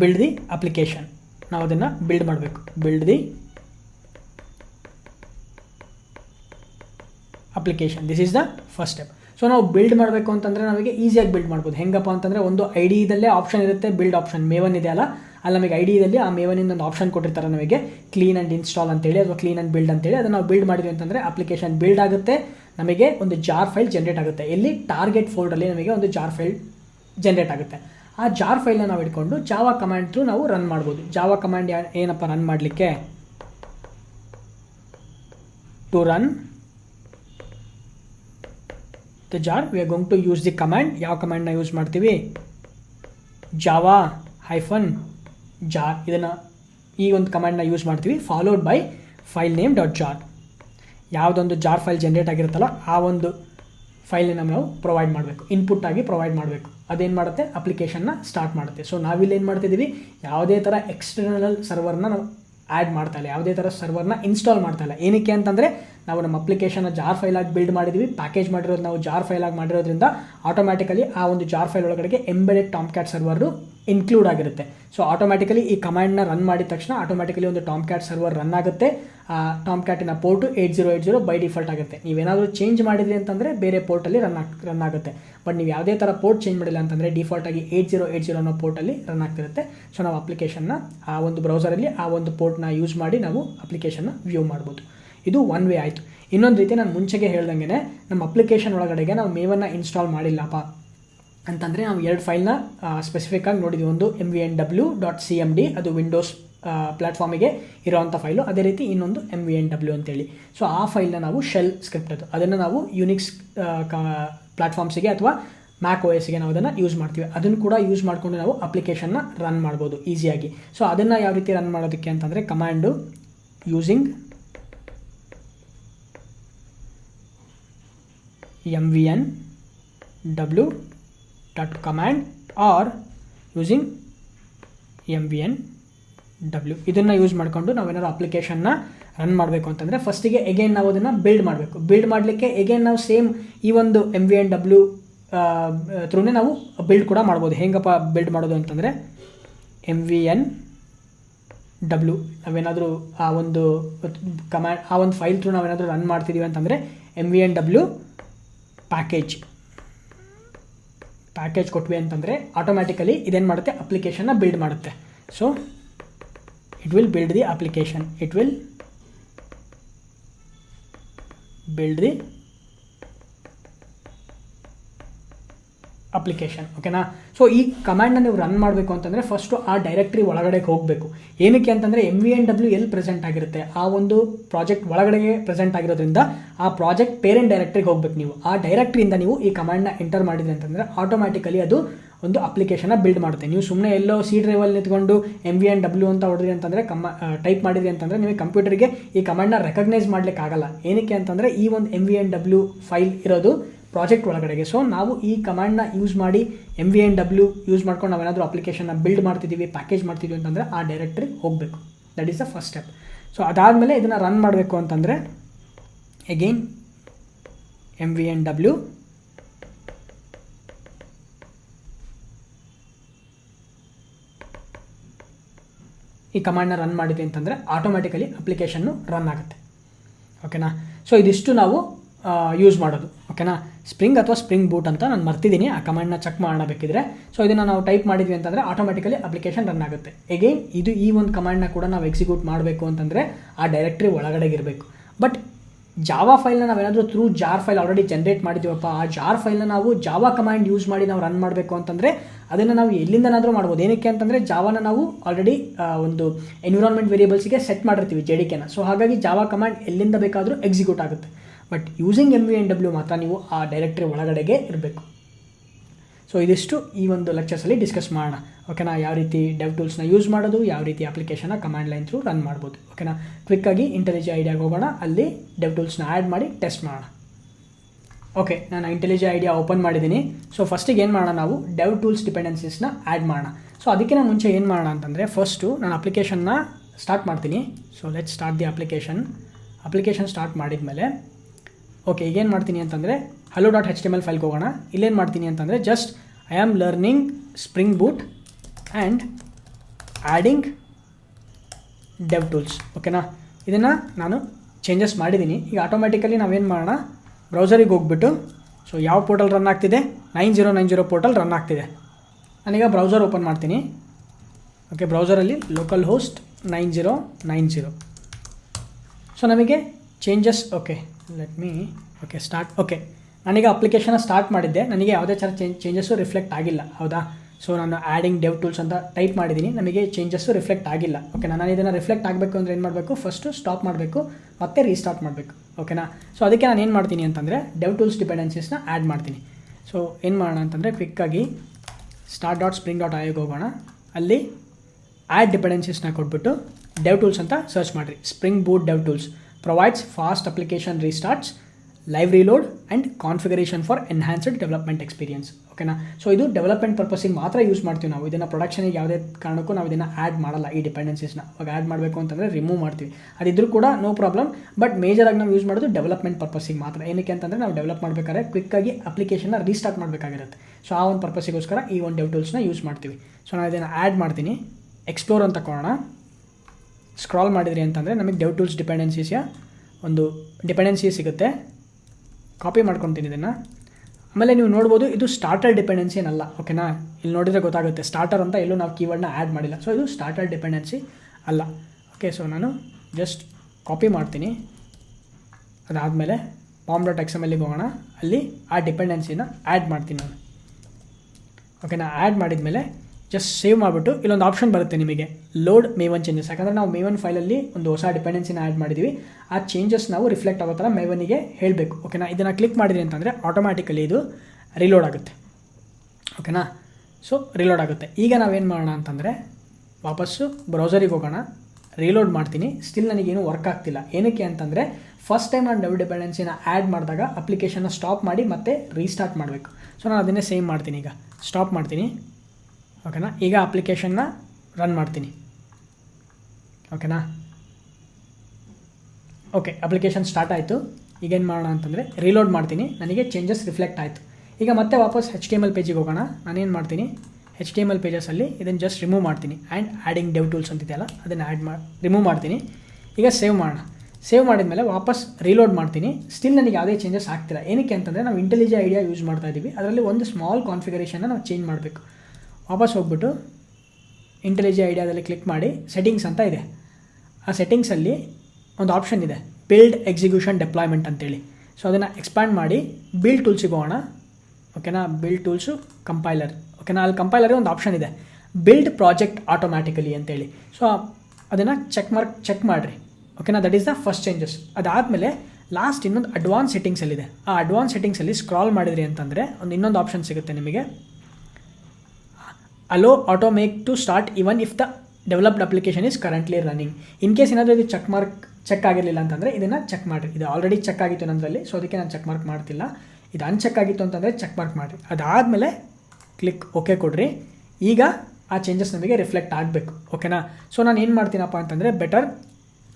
build the application ನಾವು ಅದನ್ನು ಬಿಲ್ಡ್ ಮಾಡಬೇಕು. Build the application this is the first step so ನಾವು ಬಿಲ್ಡ್ ಮಾಡಬೇಕು ಅಂತಂದರೆ ನಮಗೆ ಈಸಿಯಾಗಿ ಬಿಲ್ಡ್ ಮಾಡ್ಬೋದು. ಹೆಂಗಪ್ಪ ಅಂತಂದರೆ ಒಂದು ಐ ಡಿದಲ್ಲೇ ಆಪ್ಷನ್ ಇರುತ್ತೆ ಬಿಲ್ಡ್ ಆಪ್ಷನ್ ಮೇವನ್ ಇದೆ ಅಲ್ಲ? ಅಲ್ಲಿ ನಮಗೆ ಐ ಡಿಯಲ್ಲಿ ಆ ಮೇವನಿಂದ ಒಂದು ಆಪ್ಷನ್ ಕೊಟ್ಟಿರ್ತಾರೆ ನಮಗೆ. ಕ್ಲೀನ್ ಆ್ಯಂಡ್ ಇನ್ಸ್ಟಾಲ್ ಅಂತೇಳಿ, ಅಥವಾ ಕ್ಲೀನ್ ಆ್ಯಂಡ್ ಬಿಲ್ಡ್ ಅಂತೇಳಿ. ಅದನ್ನು ನಾವು ಬಿಲ್ಡ್ ಮಾಡಿದ್ವಿ ಅಂತಂದರೆ ಅಪ್ಲಿಕೇಶನ್ ಬಿಲ್ಡ್ ಆಗುತ್ತೆ. ನಮಗೆ ಒಂದು ಜಾರ್ ಫೈಲ್ ಜನ್ರೇಟ್ ಆಗುತ್ತೆ. ಎಲ್ಲಿ? ಟಾರ್ಗೆಟ್ ಫೋಲ್ಡಲ್ಲಿ ನಮಗೆ ಒಂದು ಜಾರ್ ಫೈಲ್ ಜನ್ರೇಟ್ ಆಗುತ್ತೆ. ಆ ಜಾರ್ ಫೈಲ್ನ ನಾವು ಇಟ್ಕೊಂಡು ಜಾವಾ ಕಮಾಂಡ್ ಥ್ರೂ ನಾವು ರನ್ ಮಾಡ್ಬೋದು. ಜಾವಾ ಕಮಾಂಡ್ ಏನಪ್ಪ ರನ್ ಮಾಡಲಿಕ್ಕೆ? To run the jar we are going to use the command ಯಾವ ಕಮಾಂಡ್ನ ಯೂಸ್ ಮಾಡ್ತೀವಿ? ಜಾವಾ ಹೈಫನ್ ಜಾರ್ ಇದನ್ನು ಈ ಒಂದು ಕಮಾಂಡ್ನ ಯೂಸ್ ಮಾಡ್ತೀವಿ followed by file name dot jar ಯಾವುದೊಂದು ಜಾರ್ ಫೈಲ್ ಜನ್ರೇಟ್ ಆಗಿರುತ್ತಲ್ಲ, ಆ ಒಂದು ಫೈಲನ್ನ ನಾವು ಪ್ರೊವೈಡ್ ಮಾಡಬೇಕು. ಇನ್ಪುಟ್ ಆಗಿ ಪ್ರೊವೈಡ್ ಮಾಡಬೇಕು. ಅದೇನು ಮಾಡುತ್ತೆ? ಅಪ್ಲಿಕೇಶನ್ನ ಸ್ಟಾರ್ಟ್ ಮಾಡುತ್ತೆ. ಸೊ ನಾವಿಲ್ಲಿ ಏನು ಮಾಡ್ತಿದ್ದೀವಿ? ಯಾವುದೇ ಥರ ಎಕ್ಸ್ಟರ್ನಲ್ ಸರ್ವರ್ನ ನಾವು ಆ್ಯಡ್ ಮಾಡ್ತಾ ಇಲ್ಲ. ಯಾವುದೇ ಥರ ಸರ್ವರ್ನ ಇನ್ಸ್ಟಾಲ್ ಮಾಡ್ತಾ ಇಲ್ಲ. ಏನಕ್ಕೆ ಅಂತಂದರೆ, ನಾವು ನಮ್ಮ ಅಪ್ಲಿಕೇಶನ್ನ ಜಾರ್ ಆಗಿ ಬಿಲ್ಡ್ ಮಾಡಿದ್ವಿ ಪ್ಯಾಕೇಜ್ ಮಾಡಿರೋದು ನಾವು ಜಾರ್ ಆಗಿ ಮಾಡಿರೋದ್ರಿಂದ ಆಟೋಮ್ಯಾಟಿಕಲಿ ಆ ಒಂದು ಜಾರ್ ಫೈಲ್ ಒಳಗಡೆಗೆ embedded Tomcat server include ಆಗಿರುತ್ತೆ. ಸೊ ಆಟೋಮ್ಯಾಟಿಕಲಿ ಈ ಕಮಾಂಡ್ನ ರನ್ ಮಾಡಿದ ತಕ್ಷಣ ಆಟೋಮ್ಯಾಟಿಕಲಿ ಒಂದು ಟಾಮ್ ಕ್ಯಾಟ್ ಸರ್ವರ್ ರನ್ ಆಗುತ್ತೆ. ಟಾಮ್ ಕ್ಯಾಟಿನ port eight zero eight zero by default ಆಗುತ್ತೆ. ನೀವೇನಾದರೂ ಚೇಂಜ್ ಮಾಡಿದ್ರಿ ಅಂತಂದರೆ ಬೇರೆ ಪೋರ್ಟಲ್ಲಿ ರನ್ ಆಗ್ ರನ್ ಆಗುತ್ತೆ. ಬಟ್ ನೀವು ಯಾವುದೇ ಥರ ಪೋರ್ಟ್ ಚೇಂಜ್ ಮಾಡಿಲ್ಲ ಅಂತಂದರೆ ಡಿಫಾಲ್ಟಾಗಿ ಏಯ್ಟ್ ಜೀರೋ ಏಟ್ ಜೀರೋ ಅನ್ನೋ ಪೋರ್ಟಲ್ಲಿ ರನ್ ಆಗ್ತಿರುತ್ತೆ. ಸೊ ನಾವು ಅಪ್ಲಿಕೇಶನ್ನ ಆ ಒಂದು ಬ್ರೌಸರಲ್ಲಿ ಆ ಒಂದು ಪೋರ್ಟ್ನ ಯೂಸ್ ಮಾಡಿ ನಾವು ಅಪ್ಲಿಕೇಶನ್ನ ವ್ಯೂ ಮಾಡ್ಬೋದು. ಇದು ಒನ್ ವೇ ಆಯಿತು. ಇನ್ನೊಂದು ರೀತಿ ನಾನು ಮುಂಚೆಗೆ ಹೇಳ್ದಂಗೆ ನಮ್ಮ ಅಪ್ಲಿಕೇಶನ್ ಒಳಗಡೆಗೆ ನಾವು ಮೇವನ್ನು ಇನ್ಸ್ಟಾಲ್ ಮಾಡಿಲ್ಲಪ್ಪ. ಅಂತಂದರೆ ನಾವು ಎರಡು ಫೈಲ್ನ ಸ್ಪೆಸಿಫಿಕ್ ಆಗಿ ನೋಡಿದ್ವಿ. ಒಂದು M V N W dot C M D ಅದು ವಿಂಡೋಸ್ ಪ್ಲ್ಯಾಟ್ಫಾರ್ಮಿಗೆ ಇರೋವಂಥ ಫೈಲು ಅದೇ ರೀತಿ ಇನ್ನೊಂದು ಎಂ ವಿ ಎನ್ ಡಬ್ಲ್ಯೂ ಅಂತೇಳಿ. ಸೊ ಆ ಫೈಲ್ನ ನಾವು ಶೆಲ್ ಸ್ಕ್ರಿಪ್ಟ್ ಅದು. ಅದನ್ನು ನಾವು ಯುನಿಕ್ಸ್ ಪ್ಲ್ಯಾಟ್ಫಾರ್ಮ್ಸಿಗೆ ಅಥವಾ ಮ್ಯಾಕ್ ಓ ಎಸ್ಗೆ ನಾವು ಅದನ್ನು ಯೂಸ್ ಮಾಡ್ತೀವಿ. ಅದನ್ನು ಕೂಡ ಯೂಸ್ ಮಾಡಿಕೊಂಡು ನಾವು ಅಪ್ಲಿಕೇಶನ್ನ ರನ್ ಮಾಡ್ಬೋದು ಈಸಿಯಾಗಿ ಸೊ ಅದನ್ನು ಯಾವ ರೀತಿ ರನ್ ಮಾಡೋದಕ್ಕೆ ಅಂತಂದರೆ command using M V N W dot command or using M V N W ಇದನ್ನು ಯೂಸ್ ಮಾಡಿಕೊಂಡು ನಾವೇನಾದ್ರು ಅಪ್ಲಿಕೇಶನ್ನ ರನ್ ಮಾಡಬೇಕು ಅಂತಂದರೆ ಫಸ್ಟಿಗೆ ಎಗೇನ್ ನಾವು ಅದನ್ನು ಬಿಲ್ಡ್ ಮಾಡಬೇಕು. ಬಿಲ್ಡ್ ಮಾಡಲಿಕ್ಕೆ ಎಗೇನ್ ನಾವು ಸೇಮ್ ಈ ಒಂದು ಎಂ ವಿ ಎನ್ ಡಬ್ಲ್ಯೂ ಥ್ರೂನೇ ನಾವು ಬಿಲ್ಡ್ ಕೂಡ ಮಾಡ್ಬೋದು. ಹೆಂಗಪ್ಪ ಬಿಲ್ಡ್ ಮಾಡೋದು ಅಂತಂದರೆ ಎಂ ವಿ ಎನ್ ಡಬ್ಲ್ಯೂ ನಾವೇನಾದರೂ ಆ ಒಂದು ಕಮ್ಯಾಂಡ್ ಆ ಒಂದು ಫೈಲ್ ಥ್ರೂ ನಾವೇನಾದರೂ ರನ್ ಮಾಡ್ತಿದ್ದೀವಿ ಅಂತಂದರೆ M V N W package package ಕೊಟ್ವಿ ಅಂತಂದರೆ ಆಟೋಮ್ಯಾಟಿಕಲಿ ಇದೇನು ಮಾಡುತ್ತೆ? ಅಪ್ಲಿಕೇಶನ್ನ ಬಿಲ್ಡ್ ಮಾಡುತ್ತೆ. So it will build the application it will build the application ಓಕೆನಾ ಸೊ ಈ ಕಮಾಂಡ್ನ ನೀವು ರನ್ ಮಾಡಬೇಕು ಅಂತಂದರೆ ಫಸ್ಟು ಆ ಡೈರೆಕ್ಟ್ರಿ ಒಳಗಡೆ ಹೋಗಬೇಕು. ಏನಕ್ಕೆ ಅಂತಂದರೆ ಎಂ ವಿ ಎನ್ ಡಬ್ಲ್ಯೂ ಎಲ್ಲಿ ಪ್ರೆಸೆಂಟ್ ಆಗಿರುತ್ತೆ. ಆ ಒಂದು ಪ್ರಾಜೆಕ್ಟ್ ಒಳಗಡೆಗೆ ಪ್ರೆಸೆಂಟ್ ಆಗಿರೋದ್ರಿಂದ ಆ ಪ್ರಾಜೆಕ್ಟ್ ಪೇರೆಂಟ್ ಡೈರೆಕ್ಟ್ರಿಗೆ ಹೋಗ್ಬೇಕು ನೀವು. ಆ ಡೈರೆಕ್ಟ್ರಿಯಿಂದ ನೀವು ಈ ಕಮಾಂಡ್ನ ಎಂಟರ್ ಮಾಡಿದ್ರಿ ಅಂತಂದರೆ ಆಟೋಮ್ಯಾಟಿಕಲಿ ಅದು ಒಂದು ಅಪ್ಲಿಕೇಶನ್ನ ಬಿಲ್ಡ್ ಮಾಡುತ್ತೆ. ನೀವು ಸುಮ್ಮನೆ ಎಲ್ಲೋ ಸಿ ಡ್ರೈವಲ್ಲಿ ನಿಂತ್ಕೊಂಡು ಎಂ ವಿ ಎನ್ ಡಬ್ಲ್ಯೂ ಅಂತ ಹೊಡೆದ್ರಿ ಅಂತಂದರೆ ಕಮ್ಮ ಟೈಪ್ ಮಾಡಿದ್ರಿ ಅಂತಂದರೆ ನಿಮಗೆ ಕಂಪ್ಯೂಟರ್ಗೆ ಈ ಕಮಾಂಡ್ನ ರೆಕಗ್ನೈಸ್ ಮಾಡ್ಲಿಕ್ಕೆ ಆಗಲ್ಲ ಏನಕ್ಕೆ ಅಂತಂದರೆ ಈ ಒಂದು M V N W file ಇರೋದು ಪ್ರಾಜೆಕ್ಟ್ ಒಳಗಡೆಗೆ. ಸೊ ನಾವು ಈ ಕಮಾಂಡ್ನ ಯೂಸ್ ಮಾಡಿ M V N W use ಮಾಡ್ಕೊಂಡು ನಾವೇನಾದರೂ ಅಪ್ಲಿಕೇಶನ್ನ ಬಿಲ್ಡ್ ಮಾಡ್ತಿದ್ದೀವಿ ಪ್ಯಾಕೇಜ್ ಮಾಡ್ತಿದ್ದೀವಿ ಅಂತಂದರೆ ಆ ಡೈರೆಕ್ಟ್ರಿ ಹೋಗಬೇಕು. That is the first step so ಅದಾದಮೇಲೆ ಇದನ್ನು ರನ್ ಮಾಡಬೇಕು ಅಂತಂದರೆ again M V N W ಈ ಕಮಾಂಡ್ನ ರನ್ ಮಾಡಿದೆ ಅಂತಂದರೆ ಆಟೋಮ್ಯಾಟಿಕಲಿ ಅಪ್ಲಿಕೇಶನ್ನು ರನ್ ಆಗುತ್ತೆ. ಓಕೆನಾ ಸೊ ಇದಿಷ್ಟು ನಾವು ಯೂಸ್ ಮಾಡೋದು. ಓಕೆನಾ? ಸ್ಪ್ರಿಂಗ್ ಅಥವಾ ಸ್ಪ್ರಿಂಗ್ ಬೂಟ್ ಅಂತ ನಾನು ಮರ್ತಿದ್ದೀನಿ ಆ ಕಮಾಂಡ್ನ ಚೆಕ್ ಮಾಡೋಣ ಬೇಕಿದ್ರೆ. ಸೊ ಇದನ್ನು ನಾವು ಟೈಪ್ ಮಾಡಿದ್ವಿ ಅಂತಂದರೆ ಆಟೋಮೆಟಿಕಲಿ ಅಪ್ಲಿಕೇಶನ್ ರನ್ ಆಗುತ್ತೆ. ಎಗೈನ್ ಇದು ಈ ಒಂದು ಕಮಾಂಡ್ನ ಕೂಡ ನಾವು ಎಕ್ಸಿಕ್ಯೂಟ್ ಮಾಡಬೇಕು ಅಂತಂದರೆ ಆ ಡೈರೆಕ್ಟ್ರಿ ಒಳಗಡೆ ಇರಬೇಕು. ಬಟ್ ಜಾವಾ ಫೈಲ್ನ ನಾವೇನಾದರೂ through jar file already generate ಮಾಡಿದ್ದೀವಪ್ಪ ಆ ಜಾರ್ ಫೈಲ್ನ ನಾವು ಜಾವಾ ಕಮಾಂಡ್ ಯೂಸ್ ಮಾಡಿ ನಾವು ರನ್ ಮಾಡಬೇಕು ಅಂತಂದರೆ ಅದನ್ನು ನಾವು ಎಲ್ಲಿಂದನಾದರೂ ಮಾಡ್ಬೋದು. ಏನಕ್ಕೆ ಅಂತಂದರೆ ಜಾವಾನ ನಾವು ಆಲ್ರೆಡಿ ಒಂದು ಎನ್ವಿರಾನ್ಮೆಂಟ್ ವೇರಿಯೇಬಲ್ಸ್ಗೆ ಸೆಟ್ ಮಾಡಿರ್ತೀವಿ ಜೆ ಡಿ ಕೆನ ಸೊ ಹಾಗಾಗಿ ಜಾವಾ ಕಮಾಂಡ್ ಎಲ್ಲಿಂದ ಬೇಕಾದರೂ ಎಕ್ಸಿಕ್ಯೂಟ್ ಆಗುತ್ತೆ. But using M V N W ಮಾತ್ರ ನೀವು ಆ ಡೈರೆಕ್ಟ್ರಿ ಒಳಗಡೆಗೆ ಇರಬೇಕು. ಸೊ ಇದಿಷ್ಟು ಈ ಒಂದು ಲೆಕ್ಚರ್ಸಲ್ಲಿ ಡಿಸ್ಕಸ್ ಮಾಡೋಣ. ಓಕೆನಾ ಯಾವ ರೀತಿ ಡೆವ್ ಟೂಲ್ಸ್ನ ಯೂಸ್ ಮಾಡೋದು, ಯಾವ ರೀತಿ ಅಪ್ಲಿಕೇಶನ್ನ ಕಮಾಂಡ್ ಲೈನ್ ಥ್ರೂ ರನ್ ಮಾಡ್ಬೋದು. ಓಕೆನಾ ಕ್ವಿಕ್ಕಾಗಿ ಇಂಟೆಲಿಜಿ ಐಡಿಯಾಗೆ ಹೋಗೋಣ. ಅಲ್ಲಿ ಡೆವ್ ಟೂಲ್ಸ್ನ ಆ್ಯಡ್ ಮಾಡಿ ಟೆಸ್ಟ್ ಮಾಡೋಣ. ಓಕೆ ನಾನು ಇಂಟೆಲಿಜಿ ಐಡಿಯಾ ಓಪನ್ ಮಾಡಿದ್ದೀನಿ ಸೊ ಫಸ್ಟಿಗೆ ಏನು ಮಾಡೋಣ ನಾವು? ಡೆವ್ ಟೂಲ್ಸ್ ಡಿಪೆಂಡೆನ್ಸೀಸ್ನ ಆ್ಯಡ್ ಮಾಡೋಣ. ಸೊ ಅದಕ್ಕಿಂತ ಮುಂಚೆ ಏನು ಮಾಡೋಣ ಅಂತಂದರೆ ಫಸ್ಟು ನಾನು ಅಪ್ಲಿಕೇಶನ್ನ ಸ್ಟಾರ್ಟ್ ಮಾಡ್ತೀನಿ. So let start the application application start ಮಾಡಿದ ಮೇಲೆ ಓಕೆ ಈಗೇನು ಮಾಡ್ತೀನಿ ಅಂತಂದರೆ hello dot H T M L ಫೈಲ್ಗೆ ಹೋಗೋಣ. ಇಲ್ಲೇನು ಮಾಡ್ತೀನಿ ಅಂತಂದರೆ just I am learning Spring Boot and adding dev tools ಓಕೆನಾ ಇದನ್ನು ನಾನು ಚೇಂಜಸ್ ಮಾಡಿದ್ದೀನಿ. ಈಗ ಆಟೋಮೆಟಿಕಲಿ ನಾವೇನು ಮಾಡೋಣ? ಬ್ರೌಸರಿಗೆ ಹೋಗ್ಬಿಟ್ಟು ಸೊ ಯಾವ ಪೋರ್ಟಲ್ ರನ್ ಆಗ್ತಿದೆ? Nine zero nine zero portal run ಆಗ್ತಿದೆ. ನಾನೀಗ ಬ್ರೌಸರ್ ಓಪನ್ ಮಾಡ್ತೀನಿ. Okay ಬ್ರೌಸರಲ್ಲಿ local host nine zero nine zero so ನಮಗೆ changes okay let me okay start okay ನನಗೆ ಅಪ್ಲಿಕೇಶನ್ನ ಸ್ಟಾರ್ಟ್ ಮಾಡಿದ್ದೆ. ನನಗೆ ಯಾವುದೇ ಥರ ಚೇಂಜ್ ಚೇಂಜಸ್ಸು ರಿಫ್ಲೆಕ್ಟ್ ಆಗಿಲ್ಲ, ಹೌದಾ? ಸೊ ನಾನು ಆ್ಯಡಿಂಗ್ ಡೆವ್ ಟೂಲ್ಸ್ ಅಂತ ಟೈಪ್ ಮಾಡಿದ್ದೀನಿ ನಮಗೆ ಚೇಂಜಸ್ಸು ರಿಫ್ಲೆಕ್ಟ್ ಆಗಿಲ್ಲ. ಓಕೆ ನಾನು ಇದನ್ನು ರಿಫ್ಲೆಕ್ಟ್ ಆಗಬೇಕು ಅಂದರೆ ಏನು ಮಾಡಬೇಕು? ಫಸ್ಟು ಸ್ಟಾಪ್ ಮಾಡಬೇಕು, ಮತ್ತೆ ರೀಸ್ಟಾರ್ಟ್ ಮಾಡಬೇಕು. ಓಕೆನಾ ಸೊ ಅದಕ್ಕೆ ನಾನು ಏನು ಮಾಡ್ತೀನಿ ಅಂತಂದರೆ ಡೆವ್ ಟೂಲ್ಸ್ ಡಿಪೆಂಡೆನ್ಸೀಸ್ನ ಆ್ಯಡ್ ಮಾಡ್ತೀನಿ. ಸೊ ಏನು ಮಾಡೋಣ ಅಂತಂದರೆ ಕ್ವಿಕ್ಕಾಗಿ ಸ್ಟಾರ್ಟ್ ಡಾಟ್ ಸ್ಪ್ರಿಂಗ್ ಡಾಟ್ ಆಯೋಗ ಹೋಗೋಣ. ಅಲ್ಲಿ ಆ್ಯಡ್ ಡಿಪೆಂಡೆನ್ಸೀಸ್ನ ಕೊಟ್ಬಿಟ್ಟು ಡೆವ್ ಟೂಲ್ಸ್ ಅಂತ ಸರ್ಚ್ ಮಾಡಿರಿ. Spring Boot dev tools provides fast application restarts live reload and configuration for enhanced development experience ಓಕೆನಾ ಸೊ ಇದು ಡೆವಲಪ್ಮೆಂಟ್ ಪರ್ಪಸ್ಸಿಗೆ ಮಾತ್ರ ಯೂಸ್ ಮಾಡ್ತೀವಿ ನಾವು. ಇದನ್ನು ಪ್ರೊಡಕ್ಷನಿಗೆ ಯಾವುದೇ ಕಾರಣಕ್ಕೂ ನಾವು ಇದನ್ನು ಆ್ಯಡ್ ಮಾಡಲ್ಲ ಈ ಡಿಪೆಂಡೆನ್ಸೀಸ್ನ ಅವಾಗ ಆ್ಯಡ್ ಮಾಡಬೇಕು ಅಂತಂದರೆ ರಿಮೂವ್ ಮಾಡ್ತೀವಿ. ಅದಿದ್ರೂ ಕೂಡ ನೋ ಪ್ರಾಬ್ಲಮ್ ಬಟ್ ಮೇಜರಾಗಿ ನಾವು ಯೂಸ್ ಮಾಡೋದು ಡೆವಲಪ್ಮೆಂಟ್ ಪರ್ಪಸ್ಸಿಗೆ ಮಾತ್ರ. ಏನಕ್ಕೆ ಅಂತಂದರೆ ನಾವು ಡೆವಲಪ್ ಮಾಡಬೇಕಾದ್ರೆ ಕ್ವಿಕ್ಕಾಗಿ ಅಪ್ಲಿಕೇಶನ್ನ ರೀಸ್ಟಾರ್ಟ್ ಮಾಡಬೇಕಾಗಿರುತ್ತೆ. ಸೊ ಆ ಒಂದು ಪರ್ಪಸ್ಸಿಗೋಸ್ಕರ ಈ ಒಂದು ಡೆವ್ ಟೂಲ್ಸ್ನ ಯೂಸ್ ಮಾಡ್ತೀವಿ. ಸೊ ನಾನು ಇದನ್ನು ಆ್ಯಡ್ ಮಾಡ್ತೀನಿ. ಎಕ್ಸ್ಪ್ಲೋರ್ ಅಂತ ಕೊಡೋಣ. ಸ್ಕ್ರಾಲ್ ಮಾಡಿದ್ರಿ ಅಂತಂದರೆ ನಮಗೆ ಡೆವ್ ಟೂಲ್ಸ್ ಡಿಪೆಂಡೆನ್ಸೀಸ್ಯ ಒಂದು ಡಿಪೆಂಡೆನ್ಸಿ ಸಿಗುತ್ತೆ. ಕಾಪಿ ಮಾಡ್ಕೊತೀನಿ ಇದನ್ನು. ಆಮೇಲೆ ನೀವು ನೋಡ್ಬೋದು ಇದು ಸ್ಟಾರ್ಟರ್ ಡಿಪೆಂಡೆನ್ಸಿ ಏನಲ್ಲ ಓಕೆನಾ ಇಲ್ಲಿ ನೋಡಿದರೆ ಗೊತ್ತಾಗುತ್ತೆ. ಸ್ಟಾರ್ಟರ್ ಅಂತ ಎಲ್ಲೂ ನಾವು ಕೀವರ್ಡ್ನ ಆ್ಯಡ್ ಮಾಡಿಲ್ಲ. ಸೊ ಇದು ಸ್ಟಾರ್ಟರ್ ಡಿಪೆಂಡೆನ್ಸಿ ಅಲ್ಲ. ಓಕೆ ಸೊ ನಾನು ಜಸ್ಟ್ ಕಾಪಿ ಮಾಡ್ತೀನಿ. ಅದಾದಮೇಲೆ ಪಾಮ್ ಡಾಟ್ ಎಕ್ಸ್ ಎಂ ಎಲ್ಲಿಗೆ ಹೋಗೋಣ. ಅಲ್ಲಿ ಆ ಡಿಪೆಂಡೆನ್ಸಿನ ಆ್ಯಡ್ ಮಾಡ್ತೀನಿ ನಾನು. ಓಕೆನಾ ಆ್ಯಡ್ ಮಾಡಿದ್ಮೇಲೆ ಜಸ್ಟ್ ಸೇವ್ ಮಾಡಿಬಿಟ್ಟು ಇಲ್ಲೊಂದು ಆಪ್ಷನ್ ಬರುತ್ತೆ ನಿಮಗೆ. ಲೋಡ್ ಮೇವನ್ ಚೇಂಜಸ್ ಯಾಕಂದರೆ ನಾವು ಮೇವನ್ ಫೈಲಲ್ಲಿ ಒಂದು ಹೊಸ ಡಿಪೆಂಡೆನ್ಸಿನ ಆ್ಯಡ್ ಮಾಡಿದ್ದೀವಿ ಆ ಚೇಂಜಸ್ ನಾವು ರಿಫ್ಲೆಕ್ಟ್ ಆಗೋ ಥರ ಮೇವನಿಗೆ ಹೇಳಬೇಕು. ಓಕೆನಾ ಇದನ್ನು ಕ್ಲಿಕ್ ಮಾಡಿದ್ರಿ ಅಂತಂದರೆ ಆಟೋಮ್ಯಾಟಿಕಲಿ ಇದು ರಿಲೋಡ್ ಆಗುತ್ತೆ. ಓಕೆನಾ ಸೊ ರಿಲೋಡ್ ಆಗುತ್ತೆ. ಈಗ ನಾವೇನು ಮಾಡೋಣ ಅಂತಂದರೆ ವಾಪಸ್ಸು ಬ್ರೌಸರಿಗೆ ಹೋಗೋಣ. ರೀಲೋಡ್ ಮಾಡ್ತೀನಿ. ಸ್ಟಿಲ್ ನನಗೇನು ವರ್ಕ್ ಆಗ್ತಿಲ್ಲ. ಏನಕ್ಕೆ ಅಂತಂದರೆ ಫಸ್ಟ್ ಟೈಮ್ ನಾನು ಡಬಲ್ ಡಿಪೆಂಡೆನ್ಸಿನ ಆ್ಯಡ್ ಮಾಡಿದಾಗ ಅಪ್ಲಿಕೇಶನ್ನ ಸ್ಟಾಪ್ ಮಾಡಿ ಮತ್ತೆ ರೀಸ್ಟಾರ್ಟ್ ಮಾಡಬೇಕು. ಸೊ ನಾನು ಅದನ್ನೇ ಸೇಮ್ ಮಾಡ್ತೀನಿ ಈಗ. ಸ್ಟಾಪ್ ಮಾಡ್ತೀನಿ. ಓಕೆನಾ? ಈಗ ಅಪ್ಲಿಕೇಶನ್ನ ರನ್ ಮಾಡ್ತೀನಿ. ಓಕೆನಾ? ಓಕೆ ಅಪ್ಲಿಕೇಶನ್ ಸ್ಟಾರ್ಟ್ ಆಯಿತು. ಈಗೇನು ಮಾಡೋಣ ಅಂತಂದರೆ ರೀಲೋಡ್ ಮಾಡ್ತೀನಿ. ನನಗೆ ಚೇಂಜಸ್ ರಿಫ್ಲೆಕ್ಟ್ ಆಯಿತು. ಈಗ ಮತ್ತೆ ವಾಪಸ್ ಎಚ್ ಟಿ ಎಂ ಎಲ್ ಪೇಜಿಗೆ ಹೋಗೋಣ. ನಾನೇನು ಮಾಡ್ತೀನಿ? ಎಚ್ ಟಿ ಎಂ ಎಲ್ ಪೇಜಸಲ್ಲಿ ಇದನ್ನು ಜಸ್ಟ್ ರಿಮೂವ್ ಮಾಡ್ತೀನಿ. ಆ್ಯಂಡ್ ಆ್ಯಡಿಂಗ್ ಡೆವ್ ಟೂಲ್ಸ್ ಅಂತಿದೆಯಲ್ಲ ಅದನ್ನು ಆ್ಯಡ್ ಮಾ ರಿಮೂವ್ ಮಾಡ್ತೀನಿ. ಈಗ ಸೇವ್ ಮಾಡೋಣ. ಸೇವ್ ಮಾಡಿದ ಮೇಲೆ ವಾಪಸ್ ರೀಲೋಡ್ ಮಾಡ್ತೀನಿ. ಸ್ಟಿಲ್ ನನಗೆ ಯಾವುದೇ ಚೇಂಜಸ್ ಆಗ್ತಿಲ್ಲ. ಏನಕ್ಕೆ ಅಂತಂದರೆ, ನಾವು ಇಂಟೆಲಿಜೆ ಐಡಿಯಾ ಯೂಸ್ ಮಾಡ್ತಾ ಇದ್ದೀವಿ ಅದರಲ್ಲಿ ಒಂದು ಸ್ಮಾಲ್ ಕಾನ್ಫಿಗರೇಷನ್ನ ನಾವು ಚೇಂಜ್ ಮಾಡಬೇಕು. ವಾಪಸ್ ಹೋಗ್ಬಿಟ್ಟು ಇಂಟೆಲಿಜೆ ಐಡಿಯಾದಲ್ಲಿ ಕ್ಲಿಕ್ ಮಾಡಿ ಸೆಟ್ಟಿಂಗ್ಸ್ ಅಂತ ಇದೆ. ಆ ಸೆಟ್ಟಿಂಗ್ಸಲ್ಲಿ ಒಂದು ಆಪ್ಷನ್ ಇದೆ ಬಿಲ್ಡ್ ಎಕ್ಸಿಕ್ಯೂಷನ್ ಡೆಪ್ಲಾಯ್ಮೆಂಟ್ ಅಂತೇಳಿ. ಸೊ ಅದನ್ನು ಎಕ್ಸ್ಪ್ಯಾಂಡ್ ಮಾಡಿ ಬಿಲ್ಡ್ ಟೂಲ್ಸಿಗೆ ಹೋಗೋಣ. ಓಕೆನಾ ಬಿಲ್ಡ್ ಟೂಲ್ಸು ಕಂಪೈಲರ್ ಓಕೆನಾ ಅಲ್ಲಿ ಕಂಪೈಲರ್ಗೆ ಒಂದು ಆಪ್ಷನ್ ಇದೆ ಬಿಲ್ಡ್ ಪ್ರಾಜೆಕ್ಟ್ ಆಟೋಮ್ಯಾಟಿಕಲಿ ಅಂತೇಳಿ. ಸೊ ಅದನ್ನು ಚೆಕ್ ಮಾರ್ಕ್ ಚೆಕ್ ಮಾಡಿರಿ. ಓಕೆನಾ that is the first changes ಅದಾದಮೇಲೆ ಲಾಸ್ಟ್ ಇನ್ನೊಂದು ಅಡ್ವಾನ್ಸ್ ಸೆಟ್ಟಿಂಗ್ಸಲ್ಲಿದೆ ಆ ಅಡ್ವಾನ್ಸ್ ಸೆಟ್ಟಿಂಗ್ಸಲ್ಲಿ ಸ್ಕ್ರಾಲ್ ಮಾಡಿದ್ರಿ ಅಂತಂದರೆ ಒಂದು ಇನ್ನೊಂದು ಆಪ್ಷನ್ ಸಿಗುತ್ತೆ ನಿಮಗೆ. Allow auto make to start even if the developed application is currently running in case ಏನಾದರೂ ಇದು ಚೆಕ್ ಮಾರ್ಕ್ ಚೆಕ್ ಆಗಿರಲಿಲ್ಲ ಅಂತಂದರೆ ಇದನ್ನು ಚೆಕ್ ಮಾಡಿರಿ. ಇದು ಆಲ್ರೆಡಿ ಚೆಕ್ ಆಗಿತ್ತು ನನ್ನದರಲ್ಲಿ ಸೊ ಅದಕ್ಕೆ ನಾನು ಚೆಕ್ ಮಾರ್ಕ್ ಮಾಡ್ತಿಲ್ಲ. ಇದು ಅನ್ಚೆಕ್ ಆಗಿತ್ತು ಅಂತಂದರೆ ಚೆಕ್ ಮಾರ್ಕ್ ಮಾಡಿರಿ. ಅದಾದಮೇಲೆ ಕ್ಲಿಕ್ ಓಕೆ ಕೊಡ್ರಿ. ಈಗ ಆ ಚೇಂಜಸ್ ನಮಗೆ ರಿಫ್ಲೆಕ್ಟ್ ಆಗಬೇಕು ಓಕೆನಾ ಸೊ ನಾನು ಏನು ಮಾಡ್ತೀನಪ್ಪ ಅಂತಂದರೆ ಬೆಟರ್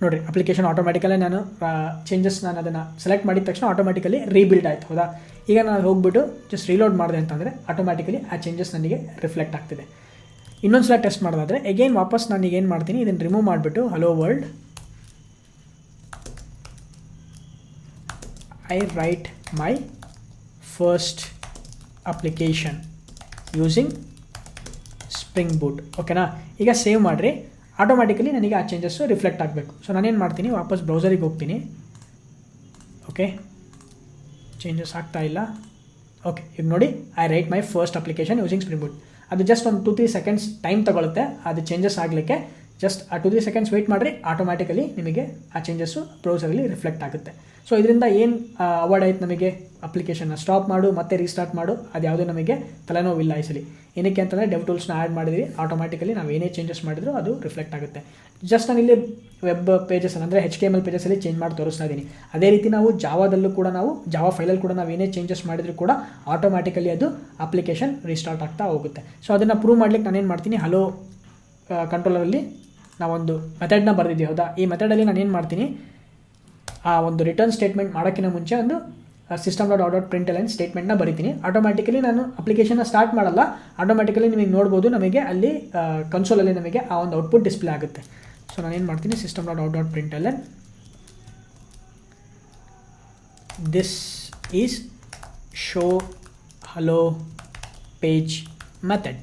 ನೋಡಿರಿ ಅಪ್ಲಿಕೇಶನ್ ಆಟೋಮೆಟಿಕಲ್ಲೇ ನಾನು ಚೇಂಜಸ್ ನಾನು ಅದನ್ನು ಸೆಲೆಕ್ಟ್ ಮಾಡಿದ ತಕ್ಷಣ ಆಟೋಮೆಟಿಕಲಿ ರೀಬಿಲ್ಡ್ ಆಯಿತು, ಹೌದಾ? ಈಗ ನಾನು ಹೋಗ್ಬಿಟ್ಟು ಜಸ್ಟ್ ರೀಲೋಡ್ ಮಾಡಿದೆ ಅಂತಂದರೆ ಆಟೋಮ್ಯಾಟಿಕಲಿ ಆ ಚೇಂಜಸ್ ನನಗೆ ರಿಫ್ಲೆಕ್ಟ್ ಆಗ್ತಿದೆ. ಇನ್ನೊಂದು ಸಲ ಟೆಸ್ಟ್ ಮಾಡೋದಾದರೆ ಎಗೇನ್ ವಾಪಸ್ ನಾನು ಏನು ಮಾಡ್ತೀನಿ, ಇದನ್ನು ರಿಮೂವ್ ಮಾಡಿಬಿಟ್ಟು hello world I write my first application using Spring Boot ಓಕೆನಾ ಈಗ ಸೇವ್ ಮಾಡಿರಿ. ಆಟೋಮ್ಯಾಟಿಕಲಿ ನನಗೆ ಆ ಚೇಂಜಸ್ಸು ರಿಫ್ಲೆಕ್ಟ್ ಆಗಬೇಕು. ಸೊ ನಾನೇನು ಮಾಡ್ತೀನಿ, ವಾಪಸ್ ಬ್ರೌಸರಿಗೆ ಹೋಗ್ತೀನಿ. ಓಕೆ ಚೇಂಜಸ್ ಆಗ್ತಾ ಇಲ್ಲ. ಓಕೆ ಈಗ ನೋಡಿ I write my first application using Spring Boot ಅದು ಜಸ್ಟ್ ಒಂದು ಟು ತ್ರೀ ಸೆಕೆಂಡ್ಸ್ ಟೈಮ್ ತಗೊಳುತ್ತೆ. ಅದು ಚೇಂಜಸ್ ಆಗಲಿಕ್ಕೆ ಜಸ್ಟ್ ಆ ಟು ತ್ರೀ ಸೆಕೆಂಡ್ಸ್ ವೆಯ್ಟ್ ಮಾಡಿರಿ ಆಟೋಮ್ಯಾಟಿಕಲಿ ನಿಮಗೆ ಆ ಚೇಂಜಸ್ಸು ಪ್ರೌಸರಲ್ಲಿ ರಿಫ್ಲೆಕ್ಟ್ ಆಗುತ್ತೆ. ಸೊ ಇದರಿಂದ ಏನು ಅವಾರ್ಡ್ ಆಯ್ತು ನಮಗೆ? ಅಪ್ಲಿಕೇಶನ್ನ ಸ್ಟಾಪ್ ಮಾಡು, ಮತ್ತೆ ರೀಸ್ಟಾರ್ಟ್ ಮಾಡು. ಅದು ಯಾವುದೇ ನಮಗೆ ತಲೆನೋವಿಲ್ಲ ಈ ಸಲ. ಏನಕ್ಕೆ ಅಂತಂದರೆ ಡೆವ್ ಟೂಲ್ಸ್ನ ಆ್ಯಡ್ ಮಾಡಿದ್ವಿ. ಆಟೋಮ್ಯಾಟಿಕಲಿ ನಾವು ಏನೇ ಚೇಂಜಸ್ ಮಾಡಿದ್ರು ಅದು ರಿಫ್ಲೆಕ್ಟ್ ಆಗುತ್ತೆ. ಜಸ್ಟ್ ನಾನು ಇಲ್ಲಿ ವೆಬ್ ಪೇಜಸ್ ಅಂದರೆ ಎಚ್ ಕೆ ಎಂ ಎಲ್ ಪೇಜಸಲ್ಲಿ ಚೇಂಜ್ ಮಾಡಿ ತೋರಿಸ್ತಾ ಇದ್ದೀನಿ ಅದೇ ರೀತಿ ನಾವು ಜಾವಾದಲ್ಲೂ ಕೂಡ ನಾವು ಜಾವಾ ಫೈಲಲ್ಲಿ ಕೂಡ ನಾವು ಏನೇ ಚೇಂಜಸ್ ಮಾಡಿದ್ರು ಕೂಡ ಆಟೋಮ್ಯಾಟಿಕಲಿ ಅದು ಅಪ್ಲಿಕೇಶನ್ ರೀಸ್ಟಾರ್ಟ್ ಆಗ್ತಾ ಹೋಗುತ್ತೆ. ಸೊ ಅದನ್ನು ಪ್ರೂವ್ ಮಾಡ್ಲಿಕ್ಕೆ ನಾನೇನು ಮಾಡ್ತೀನಿ? ಹಲೋ ಕಂಟ್ರೋಲರಲ್ಲಿ ನಾವೊಂದು ಮೆಥಡ್ನ ಬರೆದಿದ್ದೀವಿ, ಹೌದಾ? ಈ ಮೆಥಡಲ್ಲಿ ನಾನು ಏನು ಮಾಡ್ತೀನಿ? ಆ ಒಂದು ರಿಟರ್ನ್ ಸ್ಟೇಟ್ಮೆಂಟ್ ಮಾಡೋಕ್ಕಿಂತ ಮುಂಚೆ ಒಂದು system dot dot print line ಸ್ಟೇಟ್ಮೆಂಟ್ನ ಬರಿತೀನಿ. ಆಟೋಮ್ಯಾಟಿಕಲಿ ನಾನು ಅಪ್ಲಿಕೇಶನ್ನ ಸ್ಟಾರ್ಟ್ ಮಾಡಲ್ಲ. ಆಟೋಮ್ಯಾಟಿಕಲಿ ನಿಮಗೆ ನೋಡ್ಬೋದು, ನಮಗೆ ಅಲ್ಲಿ ಕನ್ಸೋಲಲ್ಲಿ ನಮಗೆ ಆ ಒಂದು ಔಟ್ಪುಟ್ ಡಿಸ್ಪ್ಲೇ ಆಗುತ್ತೆ. ಸೊ ನಾನು ಏನು ಮಾಡ್ತೀನಿ? System dot out dot print line this is show hello page method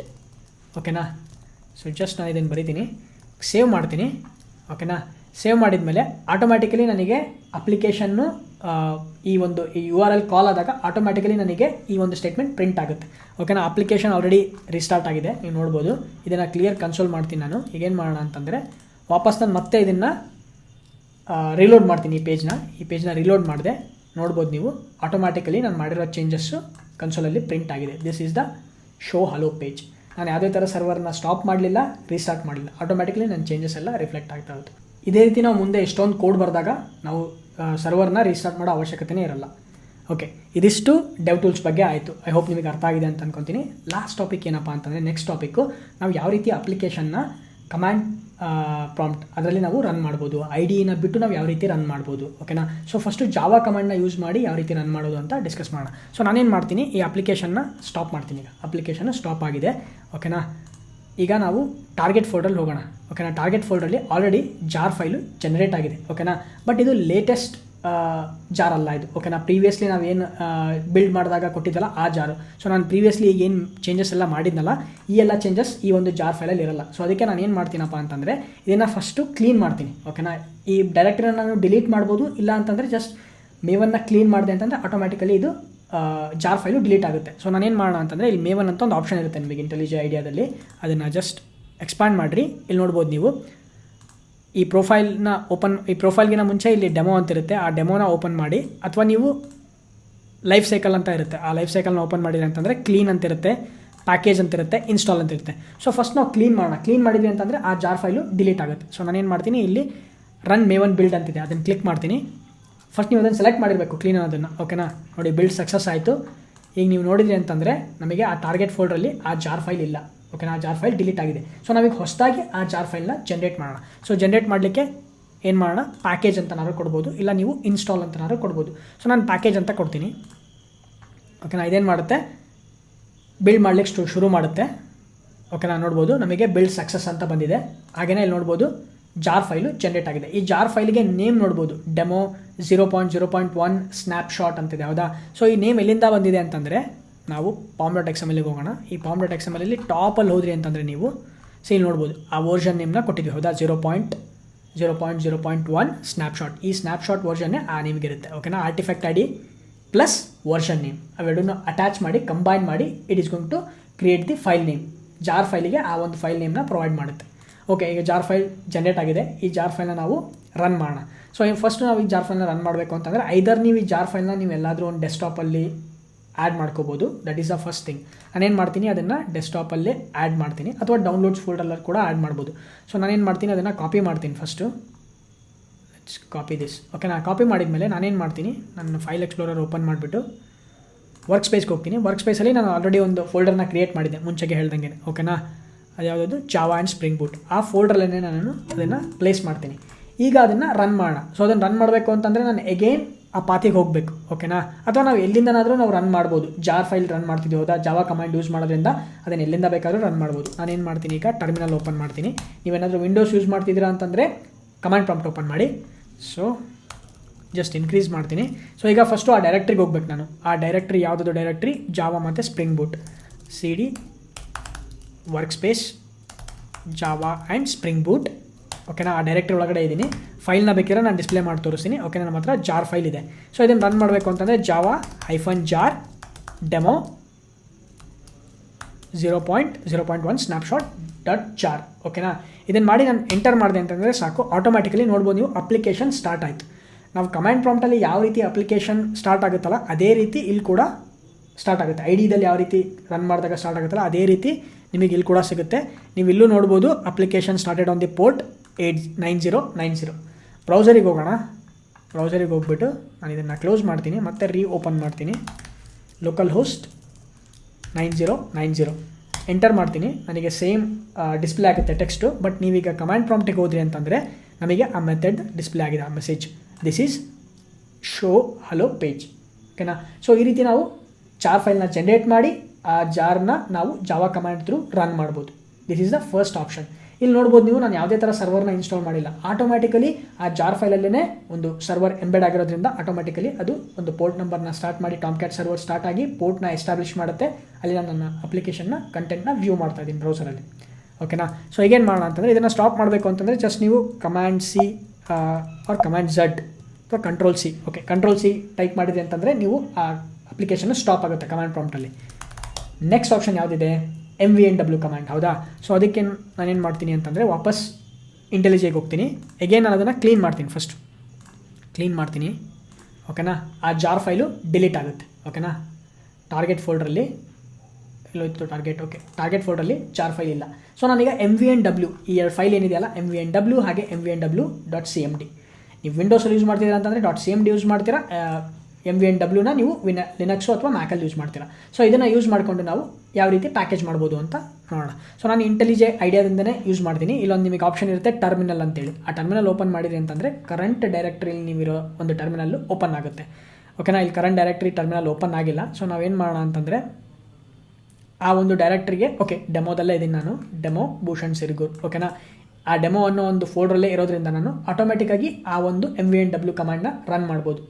ಓಕೆನಾ ಸೊ ಜಸ್ಟ್ ನಾನು ಇದನ್ನು ಬರಿತೀನಿ. ಸೇವ್ ಮಾಡ್ತೀನಿ. ಓಕೆನಾ ಸೇವ್ ಮಾಡಿದ ಮೇಲೆ ಆಟೋಮ್ಯಾಟಿಕಲಿ ನನಗೆ ಅಪ್ಲಿಕೇಶನ್ನು ಈ ಒಂದು ಯು ಆರ್ ಎಲ್ ಕಾಲ್ ಆದಾಗ ಆಟೋಮ್ಯಾಟಿಕಲಿ ನನಗೆ ಈ ಒಂದು ಸ್ಟೇಟ್ಮೆಂಟ್ ಪ್ರಿಂಟ್ ಆಗುತ್ತೆ. ಓಕೆನಾ ಅಪ್ಲಿಕೇಶನ್ ಆಲ್ರೆಡಿ ರಿಸ್ಟಾರ್ಟ್ ಆಗಿದೆ. ನೀವು ನೋಡ್ಬೋದು. ಇದನ್ನು ಕ್ಲಿಯರ್ ಕನ್ಸೋಲ್ ಮಾಡ್ತೀನಿ ನಾನು. ಈಗೇನು ಮಾಡೋಣ ಅಂತಂದರೆ ವಾಪಸ್ ನಾನು ಮತ್ತೆ ಇದನ್ನು ರಿಲೋಡ್ ಮಾಡ್ತೀನಿ ಈ ಪೇಜ್ನ ಈ ಪೇಜ್ನ ರಿಲೋಡ್ ಮಾಡಿದೆ. ನೋಡ್ಬೋದು ನೀವು. ಆಟೋಮ್ಯಾಟಿಕಲಿ ನಾನು ಮಾಡಿರೋ ಚೇಂಜಸ್ಸು ಕನ್ಸೋಲಲ್ಲಿ ಪ್ರಿಂಟ್ ಆಗಿದೆ. This is the show hello page ನಾನು ಯಾವುದೇ ಥರ ಸರ್ವರ್ನ ಸ್ಟಾಪ್ ಮಾಡಲಿಲ್ಲ ರೀಸ್ಟಾರ್ಟ್ ಮಾಡಲಿಲ್ಲ. ಆಟೋಮ್ಯಾಟಿಕಲಿ ನನ್ನ ಚೇಂಜಸ್ ಎಲ್ಲ ರಿಫ್ಲೆಕ್ಟ್ ಆಗ್ತಾ ಇರುತ್ತೆ. ಇದೇ ರೀತಿ ನಾವು ಮುಂದೆ ಎಷ್ಟೊಂದು ಕೋಡ್ ಬರೆದಾಗ ನಾವು ಸರ್ವರ್ನ ರೀಸ್ಟಾರ್ಟ್ ಮಾಡೋ ಅವಶ್ಯಕತೆನೇ ಇರಲ್ಲ. ಓಕೆ ಇದಿಷ್ಟು ಡೆವ್ ಟೂಲ್ಸ್ ಬಗ್ಗೆ ಆಯಿತು. ಐ ಹೋಪ್ ನಿಮಗೆ ಅರ್ಥ ಆಗಿದೆ ಅಂತ ಅನ್ಕೊತೀನಿ. ಲಾಸ್ಟ್ ಟಾಪಿಕ್ ಏನಪ್ಪ ಅಂತಂದರೆ ನೆಕ್ಸ್ಟ್ ಟಾಪಿಕ್ಕು ನಾವು ಯಾವ ರೀತಿ ಅಪ್ಲಿಕೇಶನ್ನ ಕಮ್ಯಾಂಡ್ ಪ್ರಾಂಪ್ಟ್ ಅದರಲ್ಲಿ ನಾವು ರನ್ ಮಾಡ್ಬೋದು. ಐ ಡಿನ ಬಿಟ್ಟು ನಾವು ಯಾವ ರೀತಿ ರನ್ ಮಾಡ್ಬೋದು ಓಕೆನಾ ಸೊ ಫಸ್ಟು ಜಾವಾ ಕಮಾಂಡ್ನ ಯೂಸ್ ಮಾಡಿ ಯಾವ ರೀತಿ ರನ್ ಮಾಡೋದು ಅಂತ ಡಿಸ್ಕಸ್ ಮಾಡೋಣ. ಸೊ ನಾನೇನು ಮಾಡ್ತೀನಿ? ಈ ಅಪ್ಲಿಕೇಶನ್ನ ಸ್ಟಾಪ್ ಮಾಡ್ತೀನಿ ಈಗ. ಅಪ್ಲಿಕೇಶನ್ ಸ್ಟಾಪ್ ಆಗಿದೆ ಓಕೆನಾ ಈಗ ನಾವು ಟಾರ್ಗೆಟ್ ಫೋಲ್ಡರಲ್ಲಿ ಹೋಗೋಣ ಓಕೆನಾ ಟಾರ್ಗೆಟ್ ಫೋಲ್ಡರಲ್ಲಿ ಆಲ್ರೆಡಿ ಜಾರ್ ಫೈಲು ಜನರೇಟ್ ಆಗಿದೆ ಓಕೆನಾ ಬಟ್ ಇದು ಲೇಟೆಸ್ಟ್ ಜಾರ್ ಅಲ್ಲ ಇದು. ಓಕೆನಾ ಪ್ರೀವಿಯಸ್ಲಿ ಏನು ಬಿಲ್ಡ್ ಮಾಡಿದಾಗ ಕೊಟ್ಟಿದ್ದಲ್ಲ ಆ ಜಾರು. ಸೊ ನಾನು ಪ್ರೀವಿಯಸ್ಲಿ ಈಗ ಏನು ಚೇಂಜಸ್ ಎಲ್ಲ ಮಾಡಿದ್ನಲ್ಲ, ಈ ಎಲ್ಲ ಚೇಂಜಸ್ ಈ ಒಂದು ಜಾರ್ ಫೈಲಲ್ಲಿ ಇರಲ್ಲ. ಸೊ ಅದಕ್ಕೆ ನಾನು ಏನು ಮಾಡ್ತೀನಪ್ಪ ಅಂತಂದರೆ, ಇದನ್ನು ಫಸ್ಟು ಕ್ಲೀನ್ ಮಾಡ್ತೀನಿ. ಓಕೆನಾ ಈ ಡೈರೆಕ್ಟರಿನ ನಾನು ಡಿಲೀಟ್ ಮಾಡ್ಬೋದು, ಇಲ್ಲ ಅಂತಂದರೆ ಜಸ್ಟ್ ಮೇವನ್ನು ಕ್ಲೀನ್ ಮಾಡಿದೆ ಅಂತಂದರೆ ಆಟೋಮ್ಯಾಟಿಕಲಿ ಇದು ಜಾರ್ ಫೈಲು ಡಿಲೀಟ್ ಆಗುತ್ತೆ. ಸೊ ಏನು ಮಾಡೋಣ ಅಂತಂದರೆ, ಇಲ್ಲಿ ಮೇವನ್ ಅಂತ ಒಂದು ಆಪ್ಷನ್ ಇರುತ್ತೆ ನಿಮಗೆ ಇಂಟೆಲಿಜೆ ಐಡಿಯಾದಲ್ಲಿ ಅದನ್ನು ಜಸ್ಟ್ ಎಕ್ಸ್ಪ್ಯಾಂಡ್ ಮಾಡಿರಿ. ಇಲ್ಲಿ ನೋಡ್ಬೋದು ನೀವು. ಈ ಪ್ರೊಫೈಲ್ನ ಓಪನ್ ಈ ಪ್ರೊಫೈಲ್ಗಿನ ಮುಂಚೆ ಇಲ್ಲಿ ಡೆಮೋ ಅಂತ ಇರುತ್ತೆ. ಆ ಡೆಮೋನ ಓಪನ್ ಮಾಡಿ, ಅಥವಾ ನೀವು ಲೈಫ್ ಸೈಕಲ್ ಅಂತ ಇರುತ್ತೆ. ಆ ಲೈಫ್ ಸೈಕಲ್ನ ಓಪನ್ ಮಾಡಿದ್ರೆ ಅಂತಂದರೆ ಕ್ಲೀನ್ ಅಂತ ಇರುತ್ತೆ ಪ್ಯಾಕೇಜ್ ಅಂತ ಇರುತ್ತೆ ಇನ್ಸ್ಟಾಲ್ ಅಂತ ಇರುತ್ತೆ. ಸೊ ಫಸ್ಟ್ ನಾವು ಕ್ಲೀನ್ ಮಾಡೋಣ. ಕ್ಲೀನ್ ಮಾಡಿದ್ವಿ ಅಂತಂದರೆ ಆ ಜಾರ್ ಫೈಲು ಡಿಲೀಟ್ ಆಗುತ್ತೆ. ಸೊ ನಾನೇನು ಮಾಡ್ತೀನಿ, ಇಲ್ಲಿ ರನ್ ಮೇವನ್ ಬಿಲ್ಡ್ ಅಂತಿದೆ ಅದನ್ನು ಕ್ಲಿಕ್ ಮಾಡ್ತೀನಿ. ಫಸ್ಟ್ ನೀವು ಅದನ್ನು ಸೆಲೆಕ್ಟ್ ಮಾಡಿರಬೇಕು ಕ್ಲೀನ್ ಅನ್ನೋದನ್ನು. ಓಕೆನಾ ನೋಡಿ ಬಿಲ್ಡ್ ಸಕ್ಸಸ್ ಆಯಿತು. ಈಗ ನೀವು ನೋಡಿದ್ರಿ ಅಂತಂದರೆ ನಮಗೆ ಆ ಟಾರ್ಗೆಟ್ ಫೋಲ್ಡ್ರಲ್ಲಿ ಆ ಜಾರ್ ಫೈಲ್ ಇಲ್ಲ. ಓಕೆನಾ ಆ ಜಾರ್ ಫೈಲ್ ಡಿಲೀಟ್ ಆಗಿದೆ. ಸೊ ನಾವೀಗ ಹೊಸದಾಗಿ ಆ ಜಾರ್ ಫೈಲ್ನ ಜನ್ರೇಟ್ ಮಾಡೋಣ. ಸೊ ಜನ್ರೇಟ್ ಮಾಡಲಿಕ್ಕೆ ಏನು ಮಾಡೋಣ? ಪ್ಯಾಕೇಜ್ ಅಂತನಾದ್ರೂ ಕೊಡ್ಬೋದು. ಇಲ್ಲ, ನೀವು ಇನ್ಸ್ಟಾಲ್ ಅಂತನಾದ್ರೂ ಕೊಡ್ಬೋದು. ಸೊ ನಾನು ಪ್ಯಾಕೇಜ್ ಅಂತ ಕೊಡ್ತೀನಿ. ಓಕೆನಾ ಇದೇನು ಮಾಡುತ್ತೆ? ಬಿಲ್ಡ್ ಮಾಡ್ಲಿಕ್ಕೆ ಸ್ಟು ಶುರು ಮಾಡುತ್ತೆ. ಓಕೆನಾ ನೋಡ್ಬೋದು. ನಮಗೆ ಬಿಲ್ಡ್ ಸಕ್ಸಸ್ ಅಂತ ಬಂದಿದೆ. ಹಾಗೆಯೇ ಇಲ್ಲಿ ನೋಡ್ಬೋದು ಜಾರ್ ಫೈಲು ಜನ್ರೇಟ್ ಆಗಿದೆ. ಈ ಜಾರ್ ಫೈಲಿಗೆ ನೇಮ್ ನೋಡ್ಬೋದು. Demo zero point zero point one snapshot ಅಂತಿದೆ, ಹೌದಾ? ಸೊ ಈ ನೇಮ್ ಎಲ್ಲಿಂದ ಬಂದಿದೆ ಅಂತಂದರೆ ನಾವು ಪಾಮ್ ಡಾಟ್ ಎಲ್ಲಿಗೆ ಹೋಗೋಣ. ಈ ಪಾಮ್ ಡಾಟ್ ಎಕ್ಸ್ ಎಲ್ಲಿ ಟಾಪಲ್ಲಿ ಹೋದ್ರಿ ಅಂತಂದರೆ ನೀವು ಸೊ ಇಲ್ಲಿ ನೋಡ್ಬೋದು. ಆ ವರ್ಷನ್ ನೇಮ್ನ ಕೊಟ್ಟಿದ್ದೀವಿ. ಹೌದಾ? Zero point zero point zero point one snapshot ಈ ಸ್ನ್ಯಾಪ್ಶಾಟ್ ವರ್ಷನ್ನೇ ಆ ನಿಮ್ಗೆ ಇರುತ್ತೆ ಓಕೆನಾ artifact I D plus version name ಅವೆರಡನ್ನು attach ಮಾಡಿ ಕಂಬೈನ್ ಮಾಡಿ it is going to create the file name jar ಫೈಲಿಗೆ ಆ ಒಂದು ಫೈಲ್ ನೇಮ್ನ ಪ್ರೊವೈಡ್ ಮಾಡುತ್ತೆ. ಓಕೆ ಈಗ ಜಾರ್ ಫೈಲ್ ಜನ್ರೇಟ್ ಆಗಿದೆ. ಈ ಜಾರ್ ಫೈಲ್ನ ನಾವು ರನ್ ಮಾಡೋಣ. ಸೊ ಫಸ್ಟ್ ನಾವು ಈ ಜಾರ್ ಫೈಲ್ನ ರನ್ ಮಾಡಬೇಕು ಅಂತಂದರೆ ಐದರ್ ನೀವು ಈ ಜಾರ್ ಫೈಲ್ನ ನೀವು ಎಲ್ಲಾದರೂ ಒಂದು ಡೆಸ್ಕ್ಟಾಪಲ್ಲಿ ಆ್ಯಡ್ ಮಾಡ್ಕೋಬೋದು. That is the first thing ನಾನೇನು ಮಾಡ್ತೀನಿ, ಅದನ್ನು ಡೆಸ್ಕ್ಟಾಪಲ್ಲೇ ಆ್ಯಡ್ ಮಾಡ್ತೀನಿ. ಅಥವಾ ಡೌನ್ಲೋಡ್ಸ್ ಫೋಲ್ಡರಲ್ಲಿ ಕೂಡ ಆ್ಯಡ್ ಮಾಡ್ಬೋದು. ಸೊ ನಾನೇನು ಮಾಡ್ತೀನಿ, ಅದನ್ನು ಕಾಪಿ ಮಾಡ್ತೀನಿ first let's copy this okay ನಾನು ಕಾಪಿ ಮಾಡಿದ್ಮೇಲೆ ನಾನೇನು ಮಾಡ್ತೀನಿ ನಾನು ಫೈಲ್ ಎಕ್ಸ್ಪ್ಲೋರರ್ ಓಪನ್ ಮಾಡಿಬಿಟ್ಟು ವರ್ಕ್ ಸ್ಪೇಸ್ಗೆ ಹೋಗ್ತೀನಿ. ವರ್ಕ್ ಸ್ಪೇಸಲ್ಲಿ ನಾನು ಆಲ್ರೆಡಿ ಒಂದು ಫೋಲ್ಡರ್ನ ಕ್ರಿಯೇಟ್ ಮಾಡಿದ್ದೆ, ಮುಂಚೆಗೆ ಹೇಳ್ದಂಗೆ ಓಕೆನಾ ಅದು ಯಾವುದಾದ್ರು ಚಾವಾ ಆ್ಯಂಡ್ ಸ್ಪ್ರಿಂಗ್ ಬೂಟ್ ಆ ಫೋಲ್ಡ್ರಲ್ಲೇ ನಾನು ಅದನ್ನು ಪ್ಲೇಸ್ ಮಾಡ್ತೀನಿ. ಈಗ ಅದನ್ನು ರನ್ ಮಾಡೋಣ ಸೊ ಅದನ್ನು ರನ್ ಮಾಡಬೇಕು ಅಂತಂದರೆ ನಾನು ಎಗೇನ್ ಆ ಪಾತಿಗೆ ಹೋಗಬೇಕು ಓಕೆನಾ ಅಥವಾ ನಾವು ಎಲ್ಲಿಂದನಾದರೂ ನಾವು ರನ್ ಮಾಡ್ಬೋದು. ಜಾರ್ ಫೈಲ್ ರನ್ ಮಾಡ್ತಿದ್ದೆ ಹೋದ? ಜಾವಾ ಕಮಾಂಡ್ ಯೂಸ್ ಮಾಡೋದ್ರಿಂದ ಅದನ್ನು ಎಲ್ಲಿಂದ ಬೇಕಾದರೂ ರನ್ ಮಾಡ್ಬೋದು. ನಾನೇನು ಮಾಡ್ತೀನಿ ಈಗ? ಟರ್ಮಿನಲ್ ಓಪನ್ ಮಾಡ್ತೀನಿ. ನೀವೇನಾದರೂ ವಿಂಡೋಸ್ ಯೂಸ್ ಮಾಡ್ತಿದ್ದೀರಾ ಅಂತಂದರೆ ಕಮಾಂಡ್ ಪ್ರಾಂಪ್ಟ್ ಓಪನ್ ಮಾಡಿ. ಸೊ ಜಸ್ಟ್ ಇನ್ಕ್ರೀಸ್ ಮಾಡ್ತೀನಿ. ಸೊ ಈಗ ಫಸ್ಟು ಆ ಡೈರೆಕ್ಟ್ರಿಗೆ ಹೋಗ್ಬೇಕು ನಾನು. ಆ ಡೈರೆಕ್ಟ್ರಿ ಯಾವುದು ಡೈರೆಕ್ಟ್ರಿ ಜಾವಾ ಮತ್ತು Spring Boot C D workspace Java and Spring Boot ಓಕೆನಾ ಆ ಡೈರೆಕ್ಟ್ರಿ ಒಳಗಡೆ ಇದ್ದೀನಿ ಫೈಲ್ನ ಬೇಕಿದ್ರೆ ನಾನು ಡಿಸ್ಪ್ಲೇ ಮಾಡಿ ತೋರಿಸ್ತೀನಿ. ಓಕೆ ನನ್ನ ಹತ್ರ ಜಾರ್ ಫೈಲ್ ಇದೆ. ಸೊ ಇದನ್ನು ರನ್ ಮಾಡಬೇಕು ಅಂತಂದರೆ Java hyphen jar demo zero point zero point one snapshot dot jar ಓಕೆನಾ ಇದನ್ನು ಮಾಡಿ ನಾನು ಎಂಟರ್ ಮಾಡಿದೆ ಅಂತಂದರೆ ಸಾಕು. ಆಟೋಮ್ಯಾಟಿಕಲಿ ನೋಡ್ಬೋದು ನೀವು ಅಪ್ಲಿಕೇಶನ್ ಸ್ಟಾರ್ಟ್ ಆಯಿತು. ನಾವು ಕಮ್ಯಾಂಡ್ ಪ್ರಾಂಪ್ಟಲ್ಲಿ ಯಾವ ರೀತಿ ಅಪ್ಲಿಕೇಶನ್ ಸ್ಟಾರ್ಟ್ ಆಗುತ್ತಲ್ಲ, ಅದೇ ರೀತಿ ಇಲ್ಲಿ ಕೂಡ ಸ್ಟಾರ್ಟ್ ಆಗುತ್ತೆ. ಐ ಡಿದಲ್ಲಿ ಯಾವ ರೀತಿ ರನ್ ಮಾಡಿದಾಗ ಸ್ಟಾರ್ಟ್ ಆಗುತ್ತಲ್ಲ, ಅದೇ ರೀತಿ ನಿಮಗೆ ಇಲ್ಲಿ ಕೂಡ ಸಿಗುತ್ತೆ. ನೀವು ಇಲ್ಲೂ ನೋಡ್ಬೋದು application started on the port eight nine zero nine zero ಬ್ರೌಸರಿಗೆ ಹೋಗೋಣ. ಬ್ರೌಸರಿಗೆ ಹೋಗ್ಬಿಟ್ಟು ನಾನು ಇದನ್ನು ಕ್ಲೋಸ್ ಮಾಡ್ತೀನಿ, ಮತ್ತೆ ರೀ ಓಪನ್ ಮಾಡ್ತೀನಿ. Local host nine zero nine zero. Enter ಮಾಡ್ತೀನಿ. ನನಗೆ ಸೇಮ್ ಡಿಸ್ಪ್ಲೇ ಆಗುತ್ತೆ ಟೆಕ್ಸ್ಟು, ಬಟ್ ನೀವೀಗ ಕಮಾಂಡ್ ಪ್ರಾಂಪ್ಟಿಗೆ ಹೋದ್ರಿ ಅಂತಂದರೆ ನಮಗೆ ಆ ಮೆಥಡ್ ಡಿಸ್ಪ್ಲೇ ಆಗಿದೆ, ಆ message. This is show hello page ಓಕೆನಾ ಸೊ ಈ ರೀತಿ ನಾವು ಜಾರ್ ಫೈಲ್ನ ಜನ್ರೇಟ್ ಮಾಡಿ, ಆ ಜಾರ್ನ ನಾವು ಜಾವಾ ಕಮಾಂಡ್ ಥ್ರೂ ರನ್ ಮಾಡ್ಬೋದು. This is the first option ಇಲ್ಲಿ ನೋಡ್ಬೋದು ನೀವು, ನಾನು ಯಾವುದೇ ಥರ ಸರ್ವರ್ನ ಇನ್ಸ್ಟಾಲ್ ಮಾಡಿಲ್ಲ. ಆಟೋಮ್ಯಾಟಿಕಲಿ ಆ ಜಾರ್ ಫೈಲಲ್ಲೇ ಒಂದು ಸರ್ವರ್ ಎಂಬೆಡ್ ಆಗಿರೋದ್ರಿಂದ ಆಟೋಮ್ಯಾಟಿಕಲಿ ಅದು ಒಂದು ಪೋರ್ಟ್ ನಂಬರ್ನ ಸ್ಟಾರ್ಟ್ ಮಾಡಿ ಟಾಮ್ ಕ್ಯಾಟ್ ಸರ್ವರ್ ಸ್ಟಾರ್ಟ್ ಆಗಿ ಪೋರ್ಟ್ನ ಎಸ್ಟಾಬ್ಲಿಷ್ ಮಾಡುತ್ತೆ. ಅಲ್ಲಿ ನಾನು ನನ್ನ ಅಪ್ಲಿಕೇಶನ್ನ ಕಂಟೆಂಟ್ನ ವ್ಯೂ ಮಾಡ್ತಾ ಇದ್ದೀನಿ ಬ್ರೌಸರಲ್ಲಿ ಓಕೆನಾ ಸೊ ಈಗೇನು ಮಾಡೋಣ ಅಂತಂದರೆ, ಇದನ್ನು ಸ್ಟಾಪ್ ಮಾಡಬೇಕು ಅಂತಂದರೆ ಜಸ್ಟ್ ನೀವು command C R command Z ಅಥವಾ control C okay control C type ಮಾಡಿದೆ ಅಂತಂದರೆ ನೀವು ಆ ಅಪ್ಲಿಕೇಶನ್ ಸ್ಟಾಪ್ ಆಗುತ್ತೆ ಕಮಾಂಡ್ ಪ್ರಾಂಪ್ಟಲ್ಲಿ ನೆಕ್ಸ್ಟ್ ಆಪ್ಷನ್ ಯಾವುದಿದೆ? M V N W command ಹೌದಾ? ಸೊ ಅದಕ್ಕೆ ನಾನೇನು ಮಾಡ್ತೀನಿ ಅಂತಂದರೆ ವಾಪಸ್ ಇಂಟೆಲಿಜೆಗೆ ಹೋಗ್ತೀನಿ. ಎಗೇನ್ ನಾನು ಅದನ್ನು ಕ್ಲೀನ್ ಮಾಡ್ತೀನಿ ಫಸ್ಟ್ ಕ್ಲೀನ್ ಮಾಡ್ತೀನಿ. ಓಕೆನಾ ಆ ಜಾರ್ ಫೈಲು ಡಿಲೀಟ್ ಆಗುತ್ತೆ. ಓಕೆನಾ ಟಾರ್ಗೆಟ್ ಫೋಲ್ಡ್ರಲ್ಲಿ ಇಲ್ಲೋಯ್ತು ಟಾರ್ಗೆಟ್ ಓಕೆ ಟಾರ್ಗೆಟ್ ಫೋಲ್ಡ್ರಲ್ಲಿ ಜಾರ್ ಫೈಲ್ ಇಲ್ಲ. ಸೊ ನಾನೀಗ ಎಂ ವಿ ಎನ್ ಡಬ್ಲ್ಯೂ ಈ ಎರಡು ಫೈಲ್ ಏನಿದೆಯಲ್ಲ ಎಂ ವಿ ಎನ್ ಡಬ್ಲ್ಯೂ ಹಾಗೆ M V N W dot C M D ನೀವು ವಿಂಡೋಸಲ್ಲಿ ಯೂಸ್ ಮಾಡ್ತೀರಾ ಅಂತಂದರೆ dot C M D use ಮಾಡ್ತೀರಾ ಎಂ ವಿ ಎನ್ ಡಬ್ಲ್ಯೂನ ನೀವು ವಿನ ಲಿನಕ್ಸು ಅಥವಾ ಮ್ಯಾಕಲ್ಲಿ ಯೂಸ್ ಮಾಡ್ತೀರಾ. ಸೊ ಇದನ್ನು ಯೂಸ್ ಮಾಡಿಕೊಂಡು ನಾವು ಯಾವ ರೀತಿ ಪ್ಯಾಕೇಜ್ ಮಾಡ್ಬೋದು ಅಂತ ನೋಡೋಣ. ಸೊ ನಾನು ಇಂಟೆಲಿಜೆ ಐಡಿಯಾದಿಂದನೇ ಯೂಸ್ ಮಾಡ್ತೀನಿ. ಇಲ್ಲೊಂದು ನಿಮಗೆ ಆಪ್ಷನ್ ಇರುತ್ತೆ ಟರ್ಮಿನಲ್ ಅಂತೇಳಿ. ಆ ಟರ್ಮಿನಲ್ ಓಪನ್ ಮಾಡಿರಿ ಅಂತಂದರೆ ಕರೆಂಟ್ ಡೈರೆಕ್ಟ್ರಿಲಿ ನೀವಿರೋ ಒಂದು ಟರ್ಮಿನಲ್ಲು ಓಪನ್ ಆಗುತ್ತೆ. ಓಕೆನಾ ಇಲ್ಲಿ ಕರೆಂಟ್ ಡೈರೆಕ್ಟ್ರಿ ಟರ್ಮಿನಲ್ ಓಪನ್ ಆಗಿಲ್ಲ. ಸೊ ನಾವೇನು ಮಾಡೋಣ ಅಂತಂದರೆ ಆ ಒಂದು ಡೈರೆಕ್ಟ್ರಿಗೆ ಓಕೆ ಡೆಮೋದಲ್ಲೇ ಇದ್ದೀನಿ ನಾನು. ಡೆಮೋ ಭೂಷಣ್ ಸಿರ್ಗೂರ್ ಓಕೆನಾ ಆ ಡೆಮೋ ಅನ್ನೋ ಒಂದು ಫೋಲ್ಡ್ರಲ್ಲೇ ಇರೋದ್ರಿಂದ ನಾನು ಆಟೋಮೆಟಿಕ್ಕಾಗಿ ಆ ಒಂದು ಎಂ ವಿ ಎನ್ ಡಬ್ಲ್ಯೂ ಕಮಾಂಡ್ನ ರನ್ ಮಾಡ್ಬೋದು.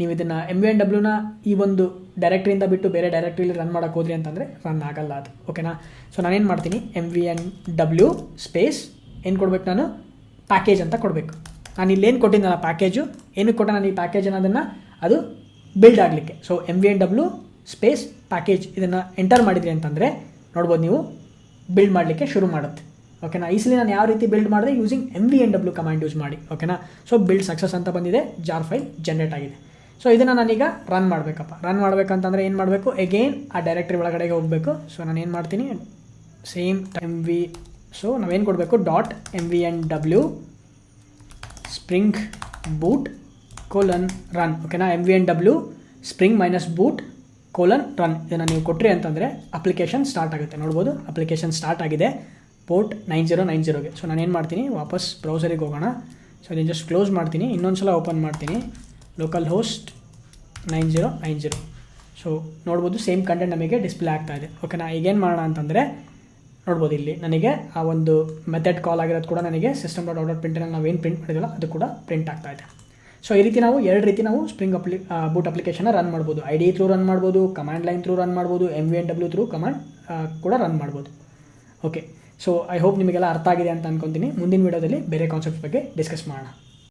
ನೀವು ಇದನ್ನು ಎಂ ವಿ ಎನ್ ಡಬ್ಲ್ಯೂನ ಈ ಒಂದು ಡೈರೆಕ್ಟ್ರಿಯಿಂದ ಬಿಟ್ಟು ಬೇರೆ ಡೈರೆಕ್ಟ್ರಿಲಿ ರನ್ ಮಾಡೋಕೆ ಹೋದ್ರಿ ಅಂತಂದರೆ ರನ್ ಆಗಲ್ಲ ಅದು. ಓಕೆನಾ ಸೊ ನಾನೇನು ಮಾಡ್ತೀನಿ? M V N W space ಏನು ಕೊಡ್ಬೇಕು ನಾನು? ಪ್ಯಾಕೇಜ್ ಅಂತ ಕೊಡಬೇಕು. ನಾನು ಇಲ್ಲೇನು ಕೊಟ್ಟಿದ್ದೆನಲ್ಲ ಪ್ಯಾಕೇಜು ಏನಕ್ಕೆ ಕೊಟ್ಟ ನಾನು ಈ ಪ್ಯಾಕೇಜ್ ಅನ್ನೋದನ್ನು? ಅದು ಬಿಲ್ಡ್ ಆಗಲಿಕ್ಕೆ. So M V N W space package ಇದನ್ನು ಎಂಟರ್ ಮಾಡಿದ್ರಿ ಅಂತಂದರೆ ನೋಡ್ಬೋದು ನೀವು ಬಿಲ್ಡ್ ಮಾಡಲಿಕ್ಕೆ ಶುರು ಮಾಡುತ್ತೆ. ಓಕೆನಾ ಈ ಸಲ ನಾನು ಯಾವ ರೀತಿ ಬಿಲ್ಡ್ ಮಾಡಿದೆ? Using M V N W command use ಮಾಡಿ. ಓಕೆನಾ ಸೊ ಬಿಲ್ಡ್ ಸಕ್ಸಸ್ ಅಂತ ಬಂದಿದೆ. ಜಾರ್ ಫೈಲ್ ಜನ್ರೇಟ್ ಆಗಿದೆ. ಸೊ ಇದನ್ನು ನಾನೀಗ ರನ್ ಮಾಡಬೇಕಪ್ಪ. ರನ್ ಮಾಡಬೇಕಂತಂದರೆ ಏನು ಮಾಡಬೇಕು? ಎಗೇನ್ ಆ ಡೈರೆಕ್ಟ್ರಿ ಒಳಗಡೆಗೆ ಹೋಗಬೇಕು. ಸೊ ನಾನು ಏನು ಮಾಡ್ತೀನಿ? ಸೇಮ್ ಎಂ ವಿ ಸೊ ನಾವೇನು ಕೊಡಬೇಕು? Dot M V N W Spring Boot colon run ಓಕೆನಾ M V N W Spring minus Boot colon run ಇದನ್ನು ನೀವು ಕೊಟ್ರಿ ಅಂತಂದರೆ ಅಪ್ಲಿಕೇಶನ್ ಸ್ಟಾರ್ಟ್ ಆಗುತ್ತೆ. ನೋಡ್ಬೋದು? ಅಪ್ಲಿಕೇಶನ್ ಸ್ಟಾರ್ಟ್ ಆಗಿದೆ. ಪೋರ್ಟ್ ನೈನ್ ಜೀರೋ ನೈನ್ ಜೀರೋಗೆ ಸೊ ನಾನು ಏನು ಮಾಡ್ತೀನಿ? ವಾಪಸ್ ಬ್ರೌಸರಿಗೆ ಹೋಗೋಣ. ಸೊ ಅದನ್ನು ಜಸ್ಟ್ ಕ್ಲೋಸ್ ಮಾಡ್ತೀನಿ. ಇನ್ನೊಂದು ಸಲ ಓಪನ್ ಮಾಡ್ತೀನಿ. Local host nine zero nine zero so ನೋಡ್ಬೋದು ಸೇಮ್ ಕಂಟೆಂಟ್ ನಮಗೆ ಡಿಸ್ಪ್ಲೇ ಆಗ್ತಾ ಇದೆ. ಓಕೆನಾ ಈಗೇನು ಮಾಡೋಣ ಅಂತಂದರೆ, ನೋಡ್ಬೋದು ಇಲ್ಲಿ, ನನಗೆ ಆ ಒಂದು ಮೆಥಡ್ ಕಾಲ್ ಆಗಿರೋದು ಕೂಡ ನನಗೆ ಸಿಸ್ಟಮ್ ಡಾಟ್ ಔಟ್ ಪ್ರಿಂಟಲ್ಲಿ ಏನು ಪ್ರಿಂಟ್ ಮಾಡಿದ್ವಲ್ಲ, ಅದು ಕೂಡ ಪ್ರಿಂಟ್ ಆಗ್ತಾ ಇದೆ. ಸೊ ಈ ರೀತಿ ನಾವು ಎರಡು ರೀತಿ ನಾವು ಸ್ಪ್ರಿಂಗ್ ಅಪ್ಲಿ ಬೂಟ್ ಅಪ್ಲಿಕೇಶನ್ನ ರನ್ ಮಾಡ್ಬೋದು. ಐ ಡಿ ಥ್ರೂ ರನ್ ಮಾಡ್ಬೋದು ಕಮಾಂಡ್ ಲೈನ್ ಥ್ರೂ ರನ್ ಮಾಡ್ಬೋದು M V N W through command ಕೂಡ ರನ್ ಮಾಡ್ಬೋದು. ಓಕೆ ಸೊ ಐ ಹೋಪ್ ನಿಮಗೆಲ್ಲ ಅರ್ಥ ಆಗಿದೆ ಅಂತ ಅನ್ಕೊತೀನಿ. ಮುಂದಿನ ವೀಡಿಯೋದಲ್ಲಿ ಬೇರೆ ಕಾನ್ಸೆಪ್ಟ್ ಬಗ್ಗೆ ಡಿಸ್ಕಸ್ ಮಾಡೋಣ.